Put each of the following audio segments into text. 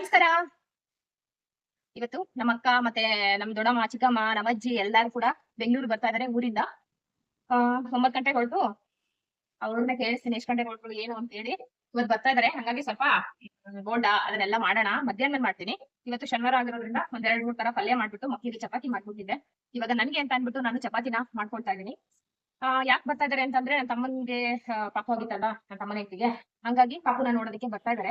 ನಮಸ್ಕಾರ. ಇವತ್ತು ನಮ್ಮ ಅಕ್ಕ ಮತ್ತೆ ನಮ್ ದೊಡ್ಡಮ್ಮ, ಚಿಕ್ಕಮ್ಮ ನಮ್ಮ ಅಜ್ಜಿ ಎಲ್ಲಾರು ಕೂಡ ಬೆಂಗಳೂರು ಬರ್ತಾ ಇದಾರೆ ಊರಿಂದ. ಆ ಒಂಬತ್ ಗಂಟೆಗೆ ಹೊರಟು. ಅವ್ರನ್ನ ಕೇಳಿಸ್ತೀನಿ ಎಷ್ಟ್ ಗಂಟೆಗೆ ಹೊರಟು ಏನು ಅಂತ ಹೇಳಿ. ಇವತ್ ಬರ್ತಾ ಇದಾರೆ. ಹಂಗಾಗಿ ಸ್ವಲ್ಪ ಬೋಂಡ ಅದನ್ನೆಲ್ಲ ಮಾಡೋಣ. ಮಧ್ಯಾಹ್ನ ಮಾಡ್ತೀನಿ. ಇವತ್ತು ಶನಿವಾರ ಆಗಿರೋದ್ರಿಂದ ಒಂದ್ ಎರಡ್ ಮೂರ್ ತರ ಪಲ್ಯ ಮಾಡ್ಬಿಟ್ಟು ಮಕ್ಕಳಿಗೆ ಚಪಾತಿ ಮಾಡ್ಬಿಟ್ಟಿದ್ದೆ ಇವಾಗ ನನ್ಗೆ ಅಂತ ಅನ್ಬಿಟ್ಟು ನಾನು ಚಪಾತಿನ ಮಾಡ್ಕೊಳ್ತಾ ಇದೀನಿ ಆ, ಯಾಕೆ ಬರ್ತಾ ಇದಾರೆ ಅಂತಂದ್ರೆ ನನ್ನ ತಮ್ಮನ್ಗೆ ಪಾಪ ಹೋಗಿತ್ತಲ್ಲ ನನ್ನ ತಮ್ಮನ ಹೆಂಡತಿಗೆ. ಹಂಗಾಗಿ ಪಾಪುನ ನೋಡೋದಕ್ಕೆ ಬರ್ತಾ ಇದಾರೆ.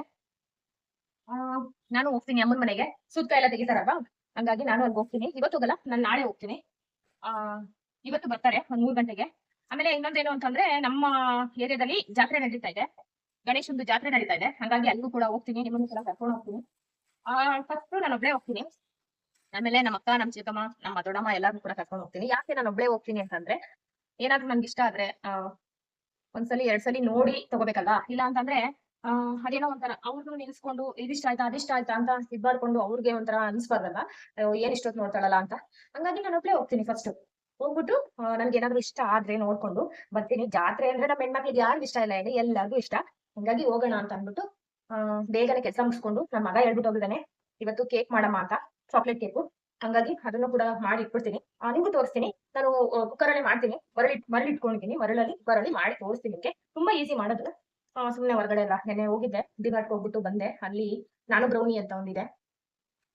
ನಾನು ಹೋಗ್ತೀನಿ ಅಮ್ಮನ ಮನೆಗೆ. ಸುತ್ತ ಎಲ್ಲ ತೆಗಿತಾರಲ್ವಾ? ಹಂಗಾಗಿ ನಾನು ಅಲ್ಲಿ ಹೋಗ್ತೀನಿ. ಇವತ್ತು ಹೋಗಲ್ಲ, ನಾನು ನಾಳೆ ಹೋಗ್ತೀನಿ. ಆ, ಇವತ್ತು ಬರ್ತಾರೆ ಒಂದ್ ಮೂರ್ ಗಂಟೆಗೆ. ಆಮೇಲೆ ಇನ್ನೊಂದೇನು ಅಂತಂದ್ರೆ ನಮ್ಮ ಏರಿಯಾದಲ್ಲಿ ಜಾತ್ರೆ ನಡೀತಾ ಇದೆ. ಗಣೇಶಂದು ಜಾತ್ರೆ ನಡೀತಾ ಇದೆ. ಹಂಗಾಗಿ ಅಲ್ಲಿಗೂ ಕೂಡ ಹೋಗ್ತೀನಿ. ನಿಮ್ಮನ್ನು ಕೂಡ ಕರ್ಕೊಂಡು ಹೋಗ್ತೀನಿ. ಆ ಫಸ್ಟ್ ನಾನು ಒಬ್ಳೆ ಹೋಗ್ತೀನಿ. ಆಮೇಲೆ ನಮ್ಮ ಅಕ್ಕ, ನಮ್ಮ ಚಿಕ್ಕಮ್ಮ, ನಮ್ಮ ದೊಡ್ಡಮ್ಮ ಎಲ್ಲಾರು ಕೂಡ ಕರ್ಕೊಂಡು ಹೋಗ್ತೀನಿ. ಯಾಕೆ ನಾನು ಒಬ್ಳೆ ಹೋಗ್ತೀನಿ ಅಂತಂದ್ರೆ, ಏನಾದ್ರೂ ನನ್ಗೆ ಇಷ್ಟ ಆದ್ರೆ ಒಂದ್ಸಲಿ ಎರಡ್ ಸಲಿ ನೋಡಿ ತಗೋಬೇಕಲ್ವಾ? ಇಲ್ಲ ಅಂತಂದ್ರೆ ಆ, ಅದೇನೋ ಒಂಥರ ಅವ್ರನ್ನು ನಿಲ್ಸ್ಕೊಂಡು ಇದಿಷ್ಟ ಆಯ್ತಾ, ಅದಿಷ್ಟ ಆಯ್ತಾ ಅಂತ ಇದ್ ಮಾಡ್ಕೊಂಡು ಅವ್ರಿಗೆ ಒಂಥರ ಅನ್ಸ್ಬಾರ್ದಲ್ಲ ಏನ್ ಇಷ್ಟೊತ್ ನೋಡ್ತಾಳಲ್ಲ ಅಂತ. ಹಂಗಾಗಿ ನಾನು ಒಬ್ಳೆ ಹೋಗ್ತೀನಿ ಫಸ್ಟ್ ಹೋಗ್ಬಿಟ್ಟು ನನ್ಗೆ ಏನಾದ್ರು ಇಷ್ಟ ಆದ್ರೆ ನೋಡ್ಕೊಂಡು ಬರ್ತೀನಿ. ಜಾತ್ರೆ ಅಂದ್ರೆ ನಮ್ಮ ಹೆಣ್ಮಕ್ಳಿಗೆ ಯಾರು ಇಷ್ಟ ಇಲ್ಲ ಹೇಳಿ ಎಲ್ಲರಿಗೂ ಇಷ್ಟ. ಹಂಗಾಗಿ ಹೋಗೋಣ ಅಂತ ಅಂದ್ಬಿಟ್ಟು ಬೇಗನೆ ಕೆಲಸ ಮುಗಿಸ್ಕೊಂಡು ನಮ್ಮ ಮಗ ಹೇಳ್ಬಿಟ್ಟು ಹೋಗಿದ್ದಾನೆ. ಇವತ್ತು ಕೇಕ್ ಮಾಡಮ್ಮ ಅಂತ ಚಾಕ್ಲೇಟ್ ಕೇಕು. ಹಂಗಾಗಿ ಅದನ್ನು ಕೂಡ ಮಾಡಿ ಇಟ್ಬಿಡ್ತೀನಿ ನಿಮ್ಗೂ ತೋರಿಸ್ತೀನಿ. ನಾನು ಕುಕ್ಕರ್ ಮಾಡ್ತೀನಿ. ಮರಳಿ ಮರಳಿ ಇಟ್ಕೊಂಡಿದ್ದೀನಿ ಮರಳಲ್ಲಿ ಕುಕ್ಕರ್ ಅಲ್ಲಿ ಮಾಡಿ ತೋರಿಸ್ತೀನಿ ತುಂಬಾ ಈಸಿ ಮಾಡೋದು. ಸುಮ್ನೆ ಹೊರಗಡೆ ಎಲ್ಲ ನೆನ್ನೆ ಹೋಗಿದ್ದೆ. ಡಿಮಾರ್ಟ್ ಹೋಗ್ಬಿಟ್ಟು ಬಂದೆ. ಅಲ್ಲಿ ನಾನು ಬ್ರೌನಿ ಅಂತ ಒಂದಿದೆ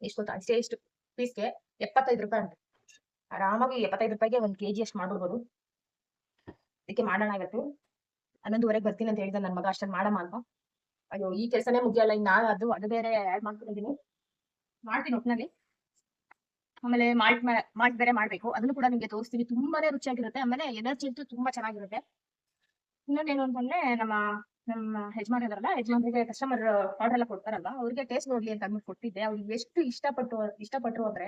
ಎಷ್ಟು ಗೊತ್ತಾ? ಅಷ್ಟೇ ಇಷ್ಟು ಪೀಸ್ಗೆ ಎಪ್ಪತ್ತೈದು ರೂಪಾಯಿ ಅಂತ. ಆರಾಮಾಗಿ ಎಪ್ಪತ್ತೈದು ರೂಪಾಯಿಗೆ ಒಂದ್ ಕೆಜಿ ಅಷ್ಟು ಮಾಡ್ಬಿಡ್ಬೋದು ಅದಕ್ಕೆ ಮಾಡೋಣ ಇವತ್ತು. ಹನ್ನೊಂದುವರೆಗೆ ಬರ್ತೀನಿ ಅಂತ ಹೇಳಿದ ನನ್ನ ಮಗ. ಅಷ್ಟೊಂದು ಮಾಡಮ್ಮ ಅಂತ. ಅಯ್ಯೋ, ಈ ಕೆಲಸನೇ ಮುಗಿಯಲ್ಲ. ನಾನು ಅದು ಅದು ಬೇರೆ ಆ್ಯಡ್ ಮಾಡ್ಕೊಂಡಿದ್ದೀನಿ. ಮಾಡ್ತೀನಿ ಒಟ್ಟಿನಲ್ಲಿ ಆಮೇಲೆ ಮಾಲ್ಟ್ ಮಾಲ್ಟ್ ಬೇರೆ ಮಾಡ್ಬೇಕು. ಅದನ್ನು ಕೂಡ ನಿಮಗೆ ತೋರಿಸ್ತೀನಿ. ತುಂಬಾನೇ ರುಚಿಯಾಗಿರುತ್ತೆ. ಆಮೇಲೆ ಎನರ್ಜಿ ಅಂತೂ ತುಂಬಾ ಚೆನ್ನಾಗಿರುತ್ತೆ. ಇನ್ನೊಂದೇನು ಅಂತಂದ್ರೆ ನಮ್ಮ ನಮ್ಮ ಯಜಮಾನ್ ಇದಾರಲ್ಲ, ಯಜಮಾನ್ರಿಗೆ ಕಸ್ಟಮರ್ ಆರ್ಡರ್ ಎಲ್ಲ ಕೊಡ್ತಾರಲ್ಲ ಅವ್ರಿಗೆ ಟೇಸ್ಟ್ ನೋಡ್ಲಿ ಅಂತ ಅಂದ್ಬಿಟ್ಟು ಕೊಟ್ಟಿದ್ದೆ. ಅವ್ರಿಗೆ ಎಷ್ಟು ಇಷ್ಟಪಟ್ಟು, ಇಷ್ಟಪಟ್ರು ಅಂದ್ರೆ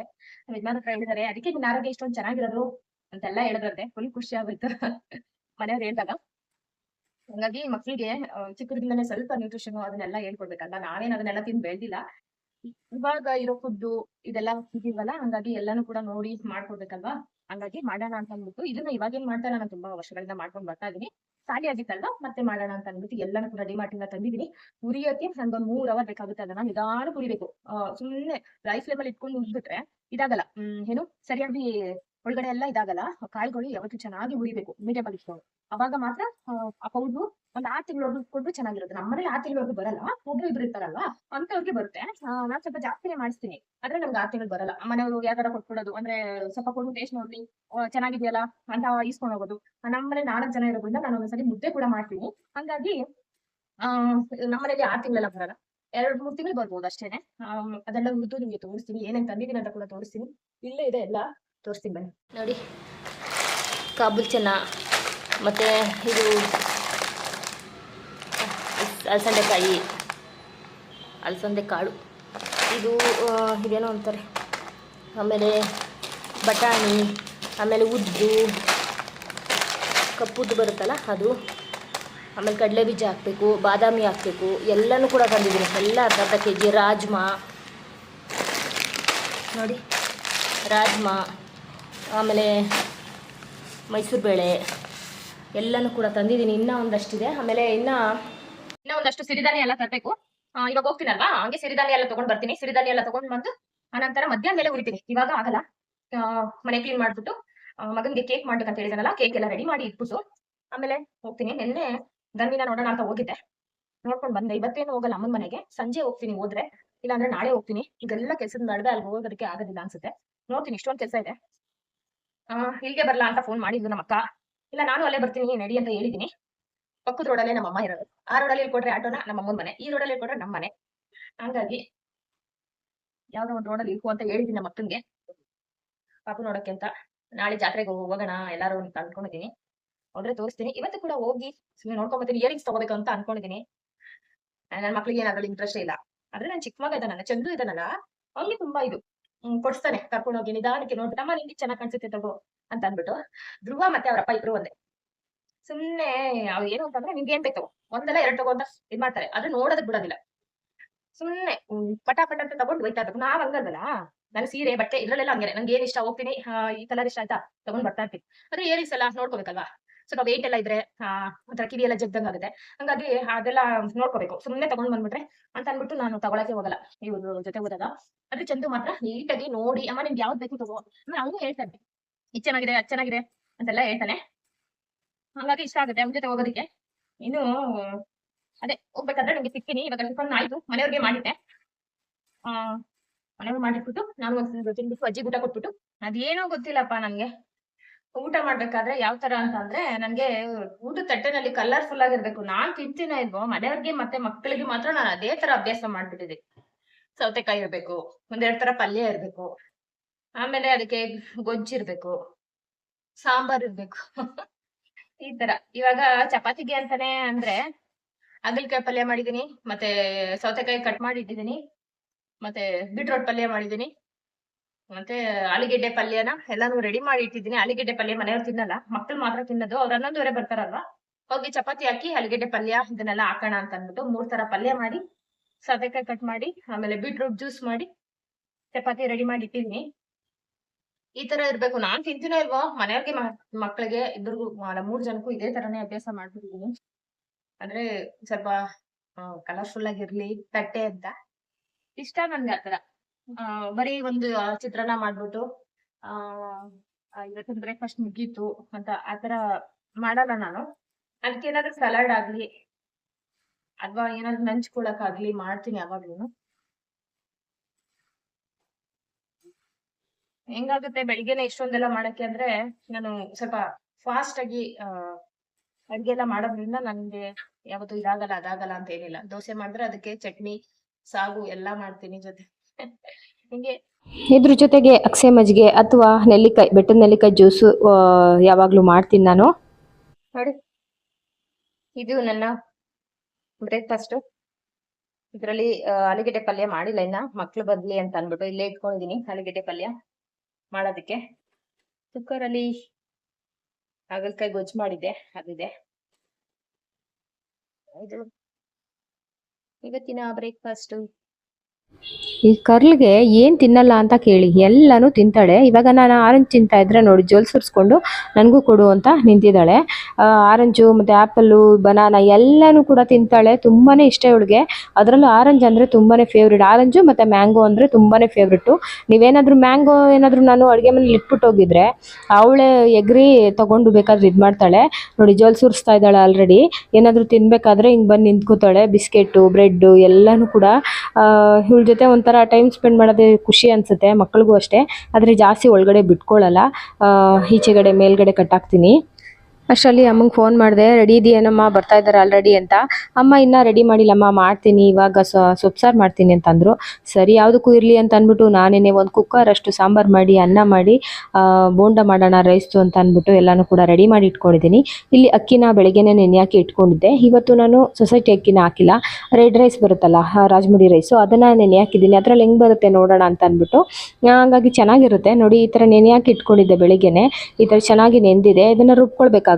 ಯಜಮಾನ್ ಹತ್ರ ಹೇಳಿದಾರೆ, ಅದಕ್ಕೆ ನಿನ್ನ ಆರೋಗ್ಯ ಇಷ್ಟೊಂದು ಚೆನ್ನಾಗಿರೋದು ಅಂತೆಲ್ಲ ಹೇಳಿದ್ರಂತೆ. ಫುಲ್ ಖುಷಿ ಆಗೋಯ್ತು. ಮನೆಯವ್ರು ಹೇಳಿದಾಗ. ಹಂಗಾಗಿ ಮಕ್ಕಳಿಗೆ ಚಿಕ್ಕದಿಂದಾನೆ ಸ್ವಲ್ಪ ನ್ಯೂಟ್ರಿಷನ್ ಅದನ್ನೆಲ್ಲ ಹೇಳ್ಕೊಡ್ಬೇಕಲ್ಲ ನಾವೇನ್ ಅದನ್ನೆಲ್ಲ ತಿಂದು ಬೆಳ್ದಿಲ್ಲ. ಇವಾಗ ಇರೋ ಫುಡ್ ಇದೆಲ್ಲ ಇದೀವಲ್ಲ ಹಂಗಾಗಿ ಎಲ್ಲಾನು ಕೂಡ ನೋಡಿ ಮಾಡ್ಕೊಡ್ಬೇಕಲ್ವಾ? ಹಂಗಾಗಿ ಮಾಡೋಣ ಅಂತ ಅಂದ್ಬಿಟ್ಟು, ಇದನ್ನ ಇವಾಗೇನ್ ಮಾಡ್ತಾ ಮಾಡ್ತಾರ ನಾನು ತುಂಬಾ ವರ್ಷಗಳಿಂದ ಮಾಡ್ಕೊಂಡ್ ಬರ್ತಾ ಇದೀನಿ. ಖಾಲಿ ಆಗಿತ್ತಲ್ವಾ ಮತ್ತೆ ಮಾಡೋಣ ಅಂತ ಅಂದ್ಬಿಟ್ಟು ಎಲ್ಲಾನು ಕೂಡ ಡಿಮಾರ್ಟ್ ಇಂದ ತಂದಿದೀನಿ ಉರಿಯೋಕೆ ನನ್ಗೊಂದ್ ಮೂರ್ ಅವರ್ ಬೇಕಾಗುತ್ತೆ ಅದನ್ನ ನಿಧಾನ ಕುರಿಬೇಕು ಆ, ಸುಮ್ನೆ ರೈಸ್ ಫ್ಲೇಮ್ ಇಟ್ಕೊಂಡು ಉರಿದ್ಬಿಟ್ರೆ ಇದಾಗಲ್ಲ. ಏನು? ಸರಿಯಾಗಿ ಒಳಗಡೆ ಎಲ್ಲ ಇದಾಗಲ್ಲ ಕಾಳುಗಳು ಯಾವತ್ತೂ ಚೆನ್ನಾಗಿ ಹುರಿಬೇಕು ಮೀಡಿಯಂ ಇಟ್ಕೊಂಡು ಅವಾಗ ಮಾತ್ರ ಆ, ಪೌಡ್ರು ಒಂದ್ ಆರ್ ತಿಂಗಳವರೆಗೂ ಇಟ್ಕೊಂಡು ಚೆನ್ನಾಗಿರುತ್ತೆ. ನಮ್ಮನೇಲಿ ಆರ್ ತಿಂಗಳವರೆಗೂ ಬರಲ್ಲ ಒಬ್ರು ಇಬ್ರು ಇರ್ತಾರಲ್ವಾ ಅಂತವ್ರಿಗೆ ಬರುತ್ತೆ. ನಾನ್ ಸ್ವಲ್ಪ ಜಾಸ್ತಿನೇ ಮಾಡಿಸ್ತೀನಿ. ಆದ್ರೆ ನಮ್ಗೆ ಆರ್ ತಿಂಗಳು ಬರಲ್ಲ. ಮನೆಯವರು ಯಾವ್ದಾರ ಕೊಟ್ಬಿಡೋದು? ಅಂದ್ರೆ ಸ್ವಲ್ಪ ಕೊಡು ಟೇಸ್ಟ್ ನೋಡ್ಲಿ ಚೆನ್ನಾಗಿದೆಯಲ್ಲ ಅಂತ ಇಸ್ಕೊಂಡ್ ಹೋಗೋದು. ನಮ್ಮನೆ ನಾಲ್ಕು ಜನ ಇರೋದ್ರಿಂದ ನಾನು ಒಂದ್ಸರಿ ಮುದ್ದೆ ಕೂಡ ಮಾಡ್ತೀನಿ. ಹಂಗಾಗಿ ಆ ನಮ್ಮನೇಲಿ ಆರ್ ತಿಂಗಳೆಲ್ಲ ಬರಲ್ಲ. ಎರಡ್ ಮೂರ್ ತಿಂಗಳು ಬರ್ಬೋದು ಅಷ್ಟೇನೆ. ಅದೆಲ್ಲ ಹುರಿದು ನಿಮ್ಗೆ ತೋರಿಸ್ತೀನಿ. ಏನೇನ್ ತಂದಿದ್ದೀನಿ ಅಂತ ಕೂಡ ತೋರಿಸ್ತೀನಿ. ಇಲ್ಲೇ ಇದೆ ಎಲ್ಲ. ತೋರಿಸ್ತೀನಿ ಬನ್ನಿ. ನೋಡಿ, ಕಾಬೂಲ್ ಚೆನ್ನ, ಮತ್ತು ಇದು, ಅಲಸಂದೆಕಾಯಿ ಅಲಸಂದೆ ಕಾಳು ಇದು ಇದೇನೋ ಅಂತಾರೆ. ಆಮೇಲೆ ಬಟಾಣಿ, ಆಮೇಲೆ ಉದ್ದು, ಕಪ್ಪುದ್ದು ಬರುತ್ತಲ್ಲ ಅದು. ಆಮೇಲೆ ಕಡಲೆ ಬೀಜ ಹಾಕಬೇಕು, ಬಾದಾಮಿ ಹಾಕಬೇಕು, ಎಲ್ಲನೂ ಕೂಡ ತಂದಿದ್ದೀನಿ. ಎಲ್ಲ ಅರ್ಧ ಅರ್ಧ ಕೆ ಜಿ ರಾಜ್ಮಾ. ನೋಡಿ, ರಾಜ್ಮಾ. ಆಮೇಲೆ ಮೈಸೂರು ಬೇಳೆ, ಎಲ್ಲನೂ ಕೂಡ ತಂದಿದ್ದೀನಿ. ಇನ್ನೂ ಒಂದಷ್ಟಿದೆ. ಆಮೇಲೆ ಇನ್ನ ಇನ್ನ ಒಂದಷ್ಟು ಸಿರಿಧಾನ್ಯ ಎಲ್ಲ ತರಬೇಕು. ಇವಾಗ ಹೋಗ್ತೀನಲ್ವಾ? ಹಂಗೆ ಸಿರಿಧಾನ್ಯ ಎಲ್ಲ ತಗೊಂಡ್ ಬರ್ತೀನಿ. ಸಿರಿಧಾನ್ಯ ಎಲ್ಲ ತಗೊಂಡ್ ಬಂದು ಆನಂತರ ಮಧ್ಯಾಹ್ನ ಮೇಲೆ ಉರಿತೀನಿ ಇವಾಗ ಆಗಲ್ಲ. ಮನೆ ಕ್ಲೀನ್ ಮಾಡ್ಬಿಟ್ಟು ಮಗನಿಗೆ ಕೇಕ್ ಮಾಡ್ಬೇಕಂತ ಹೇಳಿದಾನಲ್ಲ ಕೇಕ್ ಎಲ್ಲ ರೆಡಿ ಮಾಡಿ ಇಟ್ಬಿಟ್ಟು, ಆಮೇಲೆ ಹೋಗ್ತೀನಿ. ನಿನ್ನೆ ಗನ್ವಿನ ನೋಡೋಣ ಅಂತ ಹೋಗಿದ್ದೆ. ನೋಡ್ಕೊಂಡು ಬಂದೆ. ಇವತ್ತೇನು ಹೋಗಲ್ಲ ಅಮ್ಮನ ಮನೆಗೆ. ಸಂಜೆ ಹೋಗ್ತೀನಿ ಹೋದ್ರೆ. ಇಲ್ಲಾಂದ್ರೆ ನಾಳೆ ಹೋಗ್ತೀನಿ. ಈಗೆಲ್ಲ ಕೆಲಸದ ನಡ್ದೆ ಅಲ್ಲಿ ಹೋಗೋದಕ್ಕೆ ಆಗೋದಿಲ್ಲ ಅನ್ಸುತ್ತೆ. ನೋಡ್ತೀನಿ, ಇಷ್ಟೊಂದು ಕೆಲಸ ಇದೆ. ಇಲ್ಲಿಗೆ ಬರ್ಲಾ ಅಂತ ಫೋನ್ ಮಾಡಿದ್ಲು ನಮ್ಮ ಅಕ್ಕ ಇಲ್ಲ, ನಾನು ಅಲ್ಲೇ ಬರ್ತೀನಿ, ನಡಿ ಅಂತ ಹೇಳಿದೀನಿ ಪಕ್ಕದ ರೋಡಲ್ಲೇ ನಮ್ಮ ಅಮ್ಮ ಇರೋದು. ಆ ರೋಡಲ್ಲಿ ಕೊಟ್ರೆ ಆಟೋನ ನಮ್ಮ ಅಮ್ಮನ ಮನೆ. ಈ ರೋಡಲ್ಲಿ ಕೊಟ್ರೆ ನಮ್ಮ ಮನೆ. ಹಂಗಾಗಿ ಯಾವ್ದೋ ಒಂದು ರೋಡಲ್ಲಿ ಇಲ್ಕು ಅಂತ ಹೇಳಿದೀನಿ ನಮ್ಮ ಅಕ್ಕನ್ಗೆ ಪಾಪು ನೋಡಕ್ಕೆ ಅಂತ. ನಾಳೆ ಜಾತ್ರೆಗೆ ಹೋಗೋಣ, ಎಲ್ಲಾರು ಅಂತ ಅನ್ಕೊಂಡಿದೀನಿ ಹೋದ್ರೆ ತೋರಿಸ್ತೀನಿ. ಇವತ್ತು ಕೂಡ ಹೋಗಿ ಸುಮ್ಮನೆ ನೋಡ್ಕೊಂಬತ್ತೀನಿ ಇಯರಿಂಗ್ಸ್ ತಗೋಬೇಕು ಅಂತ ಅನ್ಕೊಂಡಿದ್ದೀನಿ. ನನ್ನ ಮಕ್ಳಿಗೆ ಏನಾದ್ರಲ್ಲಿ ಇಂಟ್ರೆಸ್ಟ್ ಇಲ್ಲ. ಆದ್ರೆ ನನ್ನ ಚಿಕ್ಕ ಮಗ ಇದ್ದಾನಲ್ಲ ಚಂದ್ರು ಇದ್ದಾನಲ್ಲ ಅವ್ನಿಗೆ ತುಂಬಾ ಇದು. ಕೊಡ್ಸ್ತಾನೆ ಕರ್ಕೊಂಡು ಹೋಗಿ ನಿಧಾನಕ್ಕೆ ನೋಡ್ಬಿಟ್ಟು ಅಮ್ಮ ನಿಂಗೆ ಚೆನ್ನಾಗ್ ಕಾಣಿಸುತ್ತೆ ತಗೋ ಅಂತ ಅಂದ್ಬಿಟ್ಟು ಧ್ರುವ ಮತ್ತೆ ಅವರಪ್ಪ ಇಬ್ರು ಒಂದೇ. ಸುಮ್ನೆ ಅವ್ ಏನು ಅಂತಂದ್ರೆ ನಿಮ್ಗೆ ಏನ್ ಬೇಕು? ಒಂದಲ್ಲ ಎರಡು ತಗೋ ಅಂತ ಇದ್ ಮಾಡ್ತಾರೆ. ಆದ್ರೆ ನೋಡೋದಕ್ ಬಿಡೋದಿಲ್ಲ. ಸುಮ್ನೆ ಹ್ಮ್, ಪಟ ಪಟ ಅಂತ ತಗೊಂಡು ಹೋಯ್ತಾ ಇರ್ಬೇಕು ನಾವ್ ಹಂಗಲ್ವಲ್ಲ? ನನ್ ಸೀರೆ ಬಟ್ಟೆ ಇದ್ರಲ್ಲೆಲ್ಲ ಹಂಗೆ ನಂಗೆ ಏನ್ ಇಷ್ಟ? ಹೋಗ್ತೀನಿ. ಈ ಕಲರ್ ಇಷ್ಟ ಆಯ್ತಾ? ತಗೊಂಡ್ ಬರ್ತಾ ಇರ್ತೀನಿ. ಆದ್ರೆ ಏರಿಸ್ ಎಲ್ಲ ನೋಡ್ಕೋಬೇಕಲ್ವಾ? ಸ್ವಲ್ಪ ವೆಯ್ಟ್ ಎಲ್ಲ ಇದ್ರೆ ಒಂಥರ ಕಿವಿ ಎಲ್ಲ ಜಗ್ದಂಗ್ ಆಗುತ್ತೆ. ಹಂಗಾಗಿ ಅದೆಲ್ಲ ನೋಡ್ಕೋಬೇಕು. ಸುಮ್ಮನೆ ತಗೊಂಡ್ ಬಂದ್ಬಿಟ್ರೆ ಅಂತ ಅನ್ಬಿಟ್ಟು ನಾನು ತಗೊಳಕ್ಕೆ ಹೋಗಲ್ಲ. ಇವ್ರ ಜೊತೆ ಹೋದಾಗ. ಅದ್ರ ಚಂದು ಮಾತ್ರ ನೀಟಾಗಿ ನೋಡಿ, ಅಮ್ಮ ನಿಮ್ಗೆ ಯಾವ್ದು ಬೇಕು ತಗೋ? ಆಮೇಲೆ ಅವ್ನು ಹೇಳ್ತಾನೆ. ಇದು ಚೆನ್ನಾಗಿದೆ, ಅದು ಚೆನ್ನಾಗಿದೆ ಅಂತೆಲ್ಲ ಹೇಳ್ತಾನೆ. ಹಂಗಾಗಿ ಇಷ್ಟ ಆಗುತ್ತೆ ಅವ್ನ ಜೊತೆ ಹೋಗೋದಕ್ಕೆ. ಇನ್ನು ಅದೇ ಹೋಗ್ಬೇಕಾದ್ರೆ ನಿಮ್ಗೆ ಸಿಗ್ತೀನಿ ಇವಾಗ ಟಿಫನ್ ಆಯ್ತು. ಮನೆಯವ್ರಿಗೆ ಮಾಡಿದ್ದೆ. ಆ, ಮನೆಯವ್ರು ಮಾಡಿಟ್ಬಿಟ್ಟು ನಾನು ಒಂದು ತಿನ್ಬಿಟ್ಟು ಅಜ್ಜಿ ಊಟ ಕೊಟ್ಬಿಟ್ಟು. ಅದೇನೋ ಗೊತ್ತಿಲ್ಲಪ್ಪ ನನ್ಗೆ. ಊಟ ಮಾಡ್ಬೇಕಾದ್ರೆ ಯಾವ ತರ ಅಂತ ಅಂದ್ರೆ ನನ್ಗೆ ಊಟದ ತಟ್ಟೆನಲ್ಲಿ ಕಲರ್ಫುಲ್ ಆಗಿರ್ಬೇಕು. ನಾನ್ ತಿಂತೀನ ಇಲ್ವೋ, ಮನೆಯವ್ರಿಗೆ ಮತ್ತೆ ಮಕ್ಕಳಿಗೆ ಮಾತ್ರ ನಾನು ಅದೇ ತರ ಅಭ್ಯಾಸ ಮಾಡ್ಬಿಟ್ಟಿದ್ದೀನಿ. ಸೌತೆಕಾಯಿ ಇರ್ಬೇಕು, ಒಂದೆರಡ್ ತರ ಪಲ್ಯ ಇರ್ಬೇಕು, ಆಮೇಲೆ ಅದಕ್ಕೆ ಗೊಜ್ಜಿರ್ಬೇಕು ಸಾಂಬಾರ್ ಇರ್ಬೇಕು. ಈ ತರ. ಇವಾಗ ಚಪಾತಿಗೆ ಅಂತಾನೆ ಅಂದ್ರೆ ಹಾಗಲ್ಕಾಯಿ ಪಲ್ಯ ಮಾಡಿದೀನಿ ಮತ್ತೆ ಸೌತೆಕಾಯಿ ಕಟ್ ಮಾಡಿ ಇಟ್ಟಿದ್ದೀನಿ ಮತ್ತೆ ಬೀಟ್ರೋಟ್ ಪಲ್ಯ ಮಾಡಿದೀನಿ ಮತ್ತೆ ಆಲೂಗೆಡ್ಡೆ ಪಲ್ಯನ ಎಲ್ಲಾನು ರೆಡಿ ಮಾಡಿ ಇಟ್ಟಿದ್ದೀನಿ. ಆಲೂಗೆಡ್ಡೆ ಪಲ್ಯ ಮನೆಯವ್ರು ತಿನ್ನಲ್ಲ, ಮಕ್ಳು ಮಾತ್ರ ತಿನ್ನೋದು. ಅವ್ರ ಹನ್ನೊಂದುವರೆ ಬರ್ತಾರಲ್ವಾ? ಹೋಗಿ ಚಪಾತಿ ಹಾಕಿ, ಆಲೂಗೆಡ್ಡೆ ಪಲ್ಯ ಇದನ್ನೆಲ್ಲ ಹಾಕೋಣ ಅಂತ ಅಂದ್ಬಿಟ್ಟು ಮೂರ್ ತರ ಪಲ್ಯ ಮಾಡಿ, ಸೌತೆಕಾಯಿ ಕಟ್ ಮಾಡಿ, ಆಮೇಲೆ ಬೀಟ್ರೂಟ್ ಜ್ಯೂಸ್ ಮಾಡಿ, ಚಪಾತಿ ರೆಡಿ ಮಾಡಿ ಇಟ್ಟಿದ್ದೀನಿ. ಈ ತರ ಇರ್ಬೇಕು. ನಾನ್ ತಿಂತೀನೋ ಇಲ್ವೋ? ಮನೆಯವ್ರಿಗೆ ಮಕ್ಕಳಿಗೆ ಇಬ್ಬರಿಗೂ ಮೂರ್ ಜನಕ್ಕೂ ಇದೇ ತರನೇ ಅಭ್ಯಾಸ ಮಾಡ್ಬಿಟ್ಟಿದೀನಿ ಅಂದ್ರೆ ಸ್ವಲ್ಪ ಕಲರ್ಫುಲ್ ಆಗಿರ್ಲಿ, ತಟ್ಟೆ ಅಂತ. ಇಷ್ಟ ನನ್ಗೆ ಆತರ ಬರೀ ಒಂದು ಚಿತ್ರಾನ್ನ ಮಾಡ್ಬಿಟ್ಟು, ಆ ಇವತ್ತಿನ ಬ್ರೇಕ್ಫಾಸ್ಟ್ ಮುಗೀತು ಅಂತ ಆತರ ಮಾಡಲ್ಲ ನಾನು. ಅದಕ್ಕೆ ಏನಾದ್ರು ಸಲಾಡ್ ಆಗ್ಲಿ ಅಥವಾ ಏನಾದ್ರು ನಂಚ್ಕೊಳಕ್ ಆಗ್ಲಿ ಮಾಡ್ತೀನಿ ಯಾವಾಗ್ಲೂ ಹೆಂಗಾಗುತ್ತೆ ಬೆಳಿಗ್ಗೆನೆ ಇಷ್ಟೊಂದೆಲ್ಲ ಮಾಡಕ್ಕೆ ಅಂದ್ರೆ, ನಾನು ಸ್ವಲ್ಪ ಫಾಸ್ಟ್ ಆಗಿ ಅಡ್ಗೆ ಎಲ್ಲ ಮಾಡೋದ್ರಿಂದ ನನ್ಗೆ ಯಾವತ್ತು ಇದಾಗಲ್ಲ, ಅದಾಗಲ್ಲ ಅಂತ ಏನಿಲ್ಲ. ದೋಸೆ ಮಾಡಿದ್ರೆ ಅದಕ್ಕೆ ಚಟ್ನಿ, ಸಾಗು ಎಲ್ಲಾ ಮಾಡ್ತೀನಿ ಜೊತೆ. ಹಿಂಗೆ ಇದ್ರ ಜೊತೆಗೆ ಅಕ್ಸೆ ಮಜ್ಜಿಗೆ ಅಥವಾ ನೆಲ್ಲಿಕಾಯಿ ಬೆಟ್ಟದ ನೆಲ್ಲಿಕಾಯಿ ಜ್ಯೂಸು ಯಾವಾಗ್ಲೂ ಮಾಡ್ತೀನಿ ನಾನು. ನೋಡಿ. ಇದು ನನ್ನ ಬ್ರೇಕ್ಫಾಸ್ಟ್ ಇದರಲ್ಲಿ ಆಲೂಗೆಡ್ಡೆ ಪಲ್ಯ ಮಾಡಿಲ್ಲ ಇನ್ನ. ಮಕ್ಳು ಬದ್ಲಿ ಅಂತ ಅನ್ಬಿಟ್ಟು ಇಲ್ಲೇ ಇಟ್ಕೊಂಡಿದೀನಿ ಆಲೂಗೆಡ್ಡೆ ಪಲ್ಯ ಮಾಡೋದಕ್ಕೆ. ಕುಕ್ಕರ್ ಅಲ್ಲಿ ಹಾಗಲಕಾಯಿ ಗೊಜ್ಜು ಮಾಡಿದ್ದೆ ಅದಿದೆ. ಇದು ಇವತ್ತಿನ ಬ್ರೇಕ್ಫಾಸ್ಟ್ ಈ ಕರ್ಲ್ಗೆ ಏನು ತಿನ್ನಲ್ಲ ಅಂತ ಕೇಳಿ, ಎಲ್ಲನೂ ತಿಂತಾಳೆ. ಇವಾಗ ನಾನು ಆರೆಂಜ್ ತಿಂತಾ ಇದ್ರೆ ನೋಡಿ, ಜೋಲ್ ಸುರಿಸ್ಕೊಂಡು ನನಗೂ ಕೊಡು ಅಂತ ನಿಂತಿದ್ದಾಳೆ. ಆರೆಂಜು ಮತ್ತು ಆ್ಯಪಲ್ಲು ಬನಾನಾ ಎಲ್ಲನೂ ಕೂಡ ತಿಂತಾಳೆ. ತುಂಬಾ ಇಷ್ಟ ಇವಳಿಗೆ. ಅದರಲ್ಲೂ ಆರೆಂಜ್ ಅಂದರೆ ತುಂಬಾ ಫೇವ್ರೇಟ್ ಆರೆಂಜು ಮತ್ತು ಮ್ಯಾಂಗೋ ಅಂದರೆ ತುಂಬಾ ಫೇವ್ರೇಟು ನೀವೇನಾದರೂ ಮ್ಯಾಂಗೋ ಏನಾದರೂ ನಾನು ಅಡುಗೆ ಮನೇಲಿ ಇಟ್ಬಿಟ್ಟು ಹೋಗಿದ್ರೆ, ಅವಳೆ ಎಗ್ರಿ ತಗೊಂಡು ಬೇಕಾದ್ರೆ ಇದು ಮಾಡ್ತಾಳೆ. ನೋಡಿ, ಜೋಲ್ ಸುರಿಸ್ತಾ ಇದ್ದಾಳೆ ಆಲ್ರೆಡಿ ಏನಾದರೂ ತಿನ್ಬೇಕಾದ್ರೆ ಹಿಂಗೆ ಬಂದು ನಿಂತ್ಕೋತಾಳೆ. ಬಿಸ್ಕೆಟ್, ಬ್ರೆಡ್ಡು ಎಲ್ಲನೂ ಕೂಡ. ಇವಳ ಜೊತೆ ಒಂಥರ ಟೈಮ್ ಸ್ಪೆಂಡ್ ಮಾಡೋದೇ ಖುಷಿ ಅನಿಸುತ್ತೆ ಮಕ್ಕಳಿಗೂ ಅಷ್ಟೇ. ಆದರೆ ಜಾಸ್ತಿ ಒಳಗಡೆ ಬಿಟ್ಕೊಳ್ಳಲ್ಲ ಈಚೆಗಡೆ ಮೇಲ್ಗಡೆ ಕಟ್ಟಾಕ್ತೀನಿ ಅಷ್ಟರಲ್ಲಿ ಅಮ್ಮಂಗೆ ಫೋನ್ ಮಾಡಿದೆ ರೆಡಿ ಇದೆಯೇನಮ್ಮ ಬರ್ತಾ ಇದ್ದಾರೆ ಆಲ್ರೆಡಿ ಅಂತ. ಅಮ್ಮ, ಇನ್ನೂ ರೆಡಿ ಮಾಡಿಲ್ಲಮ್ಮ, ಮಾಡ್ತೀನಿ, ಇವಾಗ ಸೊಪ್ಸಾರ್ ಸಾರು ಮಾಡ್ತೀನಿ ಅಂತಂದರು. ಸರಿ, ಯಾವುದಕ್ಕೂ ಇರಲಿ ಅಂತ ಅಂದ್ಬಿಟ್ಟು ನಾನೇನೆ ಒಂದು ಕುಕ್ಕರ್ ಅಷ್ಟು ಸಾಂಬಾರು ಮಾಡಿ, ಅನ್ನ ಮಾಡಿ ಬೋಂಡ ಮಾಡೋಣ ರೈಸ್ತು ಅಂತ ಅಂದ್ಬಿಟ್ಟು ಎಲ್ಲನೂ ಕೂಡ ರೆಡಿ ಮಾಡಿ ಇಟ್ಕೊಂಡಿದ್ದೀನಿ. ಇಲ್ಲಿ ಅಕ್ಕಿನ ಬೆಳಗ್ಗೆನೆ ನೆನೆ ಹಾಕಿ ಇಟ್ಕೊಂಡಿದ್ದೆ. ಇವತ್ತು ನಾನು ಸೊಸೈಟಿ ಅಕ್ಕಿನ ಹಾಕಿಲ್ಲ. ರೆಡ್ ರೈಸ್ ಬರುತ್ತಲ್ಲ ರಾಜ್ಮುಡಿ ರೈಸು ಅದನ್ನು ನೆನೆ ಹಾಕಿದ್ದೀನಿ. ಅದ್ರಲ್ಲಿ ಹೆಂಗೆ ಬರುತ್ತೆ ನೋಡೋಣ ಅಂತ ಅಂದ್ಬಿಟ್ಟು ಹಂಗಾಗಿ ಚೆನ್ನಾಗಿರುತ್ತೆ. ನೋಡಿ, ಈ ಥರ ನೆನೆ ಹಾಕಿ ಇಟ್ಕೊಂಡಿದ್ದೆ ಬೆಳಿಗ್ಗೆನೆ. ಈ ಥರ ಚೆನ್ನಾಗಿ ನೆಂದಿದೆ. ಇದನ್ನು ರುಬ್ಕೊಳ್ಬೇಕಾಗುತ್ತೆ.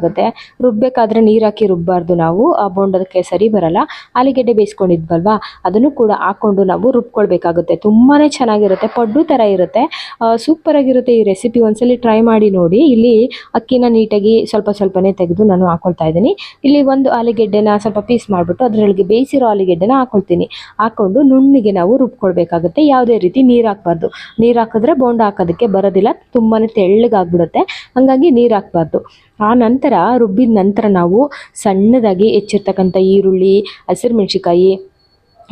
ರುಬ್ಬೇಕಾದ್ರೆ ನೀರು ಹಾಕಿ ರುಬ್ಬಾರ್ದು ನಾವು. ಆ ಬೋಂಡದಕ್ಕೆ ಸರಿ ಬರಲ್ಲ. ಆಲೂಗೆಡ್ಡೆ ಬೇಯಿಸ್ಕೊಂಡಿದ್ವಲ್ವಾ? ಅದನ್ನು ಕೂಡ ಹಾಕ್ಕೊಂಡು ನಾವು ರುಬ್ಕೊಳ್ಬೇಕಾಗುತ್ತೆ. ತುಂಬಾ ಚೆನ್ನಾಗಿರುತ್ತೆ. ಪಡ್ಡು ಥರ ಇರುತ್ತೆ. ಸೂಪರ್ ಆಗಿರುತ್ತೆ ಈ ರೆಸಿಪಿ ಒಂದ್ಸಲಿ ಟ್ರೈ ಮಾಡಿ ನೋಡಿ. ಇಲ್ಲಿ ಅಕ್ಕಿನ ನೀಟಾಗಿ ಸ್ವಲ್ಪ ಸ್ವಲ್ಪನೇ ತೆಗೆದು ನಾನು ಹಾಕೊಳ್ತಾ ಇದ್ದೀನಿ. ಇಲ್ಲಿ ಒಂದು ಆಲೂಗೆಡ್ಡೆನ ಸ್ವಲ್ಪ ಪೀಸ್ ಮಾಡಿಬಿಟ್ಟು ಅದರೊಳಗೆ ಬೇಯಿಸಿರೋ ಆಲೂಗೆಡ್ಡೆನ ಹಾಕೊಳ್ತೀನಿ. ಹಾಕೊಂಡು ನುಣ್ಣಿಗೆ ನಾವು ರುಬ್ಕೊಳ್ಬೇಕಾಗುತ್ತೆ. ಯಾವುದೇ ರೀತಿ ನೀರು ಹಾಕ್ಬಾರ್ದು. ನೀರು ಹಾಕಿದ್ರೆ ಬೋಂಡ ಹಾಕೋದಕ್ಕೆ ಬರೋದಿಲ್ಲ. ತುಂಬಾ ತೆಳ್ಳಗಾಗ್ಬಿಡುತ್ತೆ. ಹಾಗಾಗಿ ನೀರು ಹಾಕ್ಬಾರ್ದು. ಆ ನಂತರ ರುಬ್ಬಿದ ನಂತರ ನಾವು ಸಣ್ಣದಾಗಿ ಹೆಚ್ಚಿರ್ತಕ್ಕಂಥ ಈರುಳ್ಳಿ ಹಸಿರು ಮೆಣಸಿಕಾಯಿ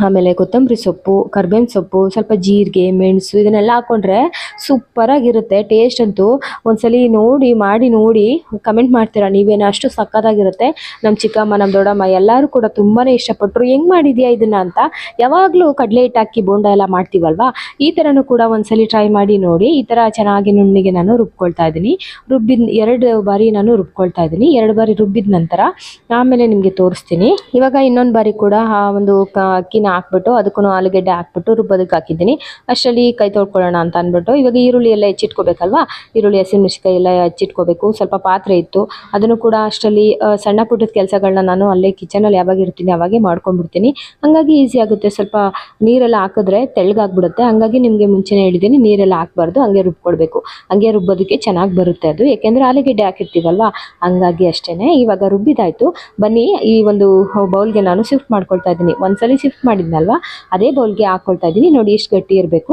ಆಮೇಲೆ ಕೊತ್ತಂಬರಿ ಸೊಪ್ಪು, ಕರ್ಬೇವಿನ ಸೊಪ್ಪು, ಸ್ವಲ್ಪ ಜೀರಿಗೆ, ಮೆಣಸು ಇದನ್ನೆಲ್ಲ ಹಾಕ್ಕೊಂಡ್ರೆ ಸೂಪರಾಗಿರುತ್ತೆ ಟೇಸ್ಟ್ ಅಂತೂ ಒಂದ್ಸಲಿ ನೋಡಿ, ಮಾಡಿ, ನೋಡಿ ಕಮೆಂಟ್ ಮಾಡ್ತೀರಾ? ನೀವೇನು ಅಷ್ಟು ಸಕ್ಕತ್ತಾಗಿರುತ್ತೆ ನಮ್ಮ ಚಿಕ್ಕಮ್ಮ ನಮ್ಮ ದೊಡ್ಡಮ್ಮ ಎಲ್ಲರೂ ಕೂಡ ತುಂಬಾ ಇಷ್ಟಪಟ್ಟರು ಹೆಂಗೆ ಮಾಡಿದ್ಯಾ ಇದನ್ನು ಅಂತ ಯಾವಾಗಲೂ ಕಡಲೆ ಹಿಟ್ಟು ಹಾಕಿ ಬೋಂಡ ಎಲ್ಲ ಮಾಡ್ತೀವಲ್ವಾ? ಈ ಥರನೂ ಕೂಡ ಒಂದ್ಸಲಿ ಟ್ರೈ ಮಾಡಿ ನೋಡಿ. ಈ ಥರ ಚೆನ್ನಾಗಿ ನುಣ್ಣಿಗೆ ನಾನು ರುಬ್ಕೊಳ್ತಾ ಇದ್ದೀನಿ. ರುಬ್ಬಿದ ಎರಡು ಬಾರಿ ನಾನು ರುಬ್ಕೊಳ್ತಾ ಇದ್ದೀನಿ. ಎರಡು ಬಾರಿ ರುಬ್ಬಿದ ನಂತರ ಆಮೇಲೆ ನಿಮಗೆ ತೋರಿಸ್ತೀನಿ. ಇವಾಗ ಇನ್ನೊಂದು ಬಾರಿ ಕೂಡ ಆ ಒಂದು ಅಕ್ಕಿನ ಈರುಳ್ಳಿನ ಹಾಕ್ಬಿಟ್ಟು ಅದಕ್ಕೂ ಆಲೂಗೆಡ್ಡೆ ಹಾಕ್ಬಿಟ್ಟು ರುಬ್ಬೋದಕ್ಕೆ ಹಾಕಿದ್ದೀನಿ. ಅಷ್ಟರಲ್ಲಿ ಕೈ ತೊಳ್ಕೊಳ್ಳೋಣ ಅಂತ ಅಂದ್ಬಿಟ್ಟು ಇವಾಗ ಈರುಳ್ಳಿ ಎಲ್ಲ ಹೆಚ್ಚಿಟ್ಕೋಬೇಕಲ್ವಾ? ಈರುಳ್ಳಿ ಹಸಿಮೆಣಸಿಕಾಯಿ ಎಲ್ಲ ಹೆಚ್ಚಿಟ್ಕೋಬೇಕು. ಸ್ವಲ್ಪ ಪಾತ್ರೆ ಇತ್ತು. ಅದನ್ನು ಕೂಡ ಅಷ್ಟರಲ್ಲಿ ಸಣ್ಣ ಪುಟ್ಟದ ಕೆಲಸಗಳನ್ನ ನಾನು ಅಲ್ಲೇ ಕಿಚನಲ್ಲಿ ಯಾವಾಗ ಇರ್ತೀನಿ ಅವಾಗೇ ಮಾಡ್ಕೊಂಡ್ಬಿಡ್ತೀನಿ. ಹಂಗಾಗಿ ಈಸಿ ಆಗುತ್ತೆ. ಸ್ವಲ್ಪ ನೀರೆಲ್ಲ ಹಾಕಿದ್ರೆ ತೆಳ್ಳಗಾಗ್ಬಿಡುತ್ತೆ. ಹಂಗಾಗಿ ನಿಮಗೆ ಮುಂಚೆನೇ ಹೇಳಿದ್ದೀನಿ, ನೀರೆಲ್ಲ ಹಾಕ್ಬಾರ್ದು. ಹಂಗೆ ರುಬ್ಕೊಡ್ಬೇಕು. ಹಂಗೆ ರುಬ್ಬೋದಕ್ಕೆ ಚೆನ್ನಾಗಿ ಬರುತ್ತೆ ಅದು. ಯಾಕೆಂದರೆ ಆಲೂಗೆಡ್ಡೆ ಹಾಕಿರ್ತೀವಲ್ವಾ? ಹಂಗಾಗಿ ಅಷ್ಟೇ ಇವಾಗ ರುಬ್ಬಿದಾಯ್ತು. ಬನ್ನಿ, ಈ ಒಂದು ಬೌಲ್ಗೆ ನಾನು ಶಿಫ್ಟ್ ಮಾಡ್ಕೊಳ್ತಾ ಇದ್ದೀನಿ. ಒಂದ್ಸಲಿ ಶಿಫ್ಟ್ ಮಾಡಿದ್ನಲ್ವಾ? ಅದೇ ಬೌಲ್ಗೆ ಹಾಕ್ಕೊಳ್ತಾ ಇದ್ದೀನಿ. ನೋಡಿ ಎಷ್ಟು ಗಟ್ಟಿ ಇರಬೇಕು.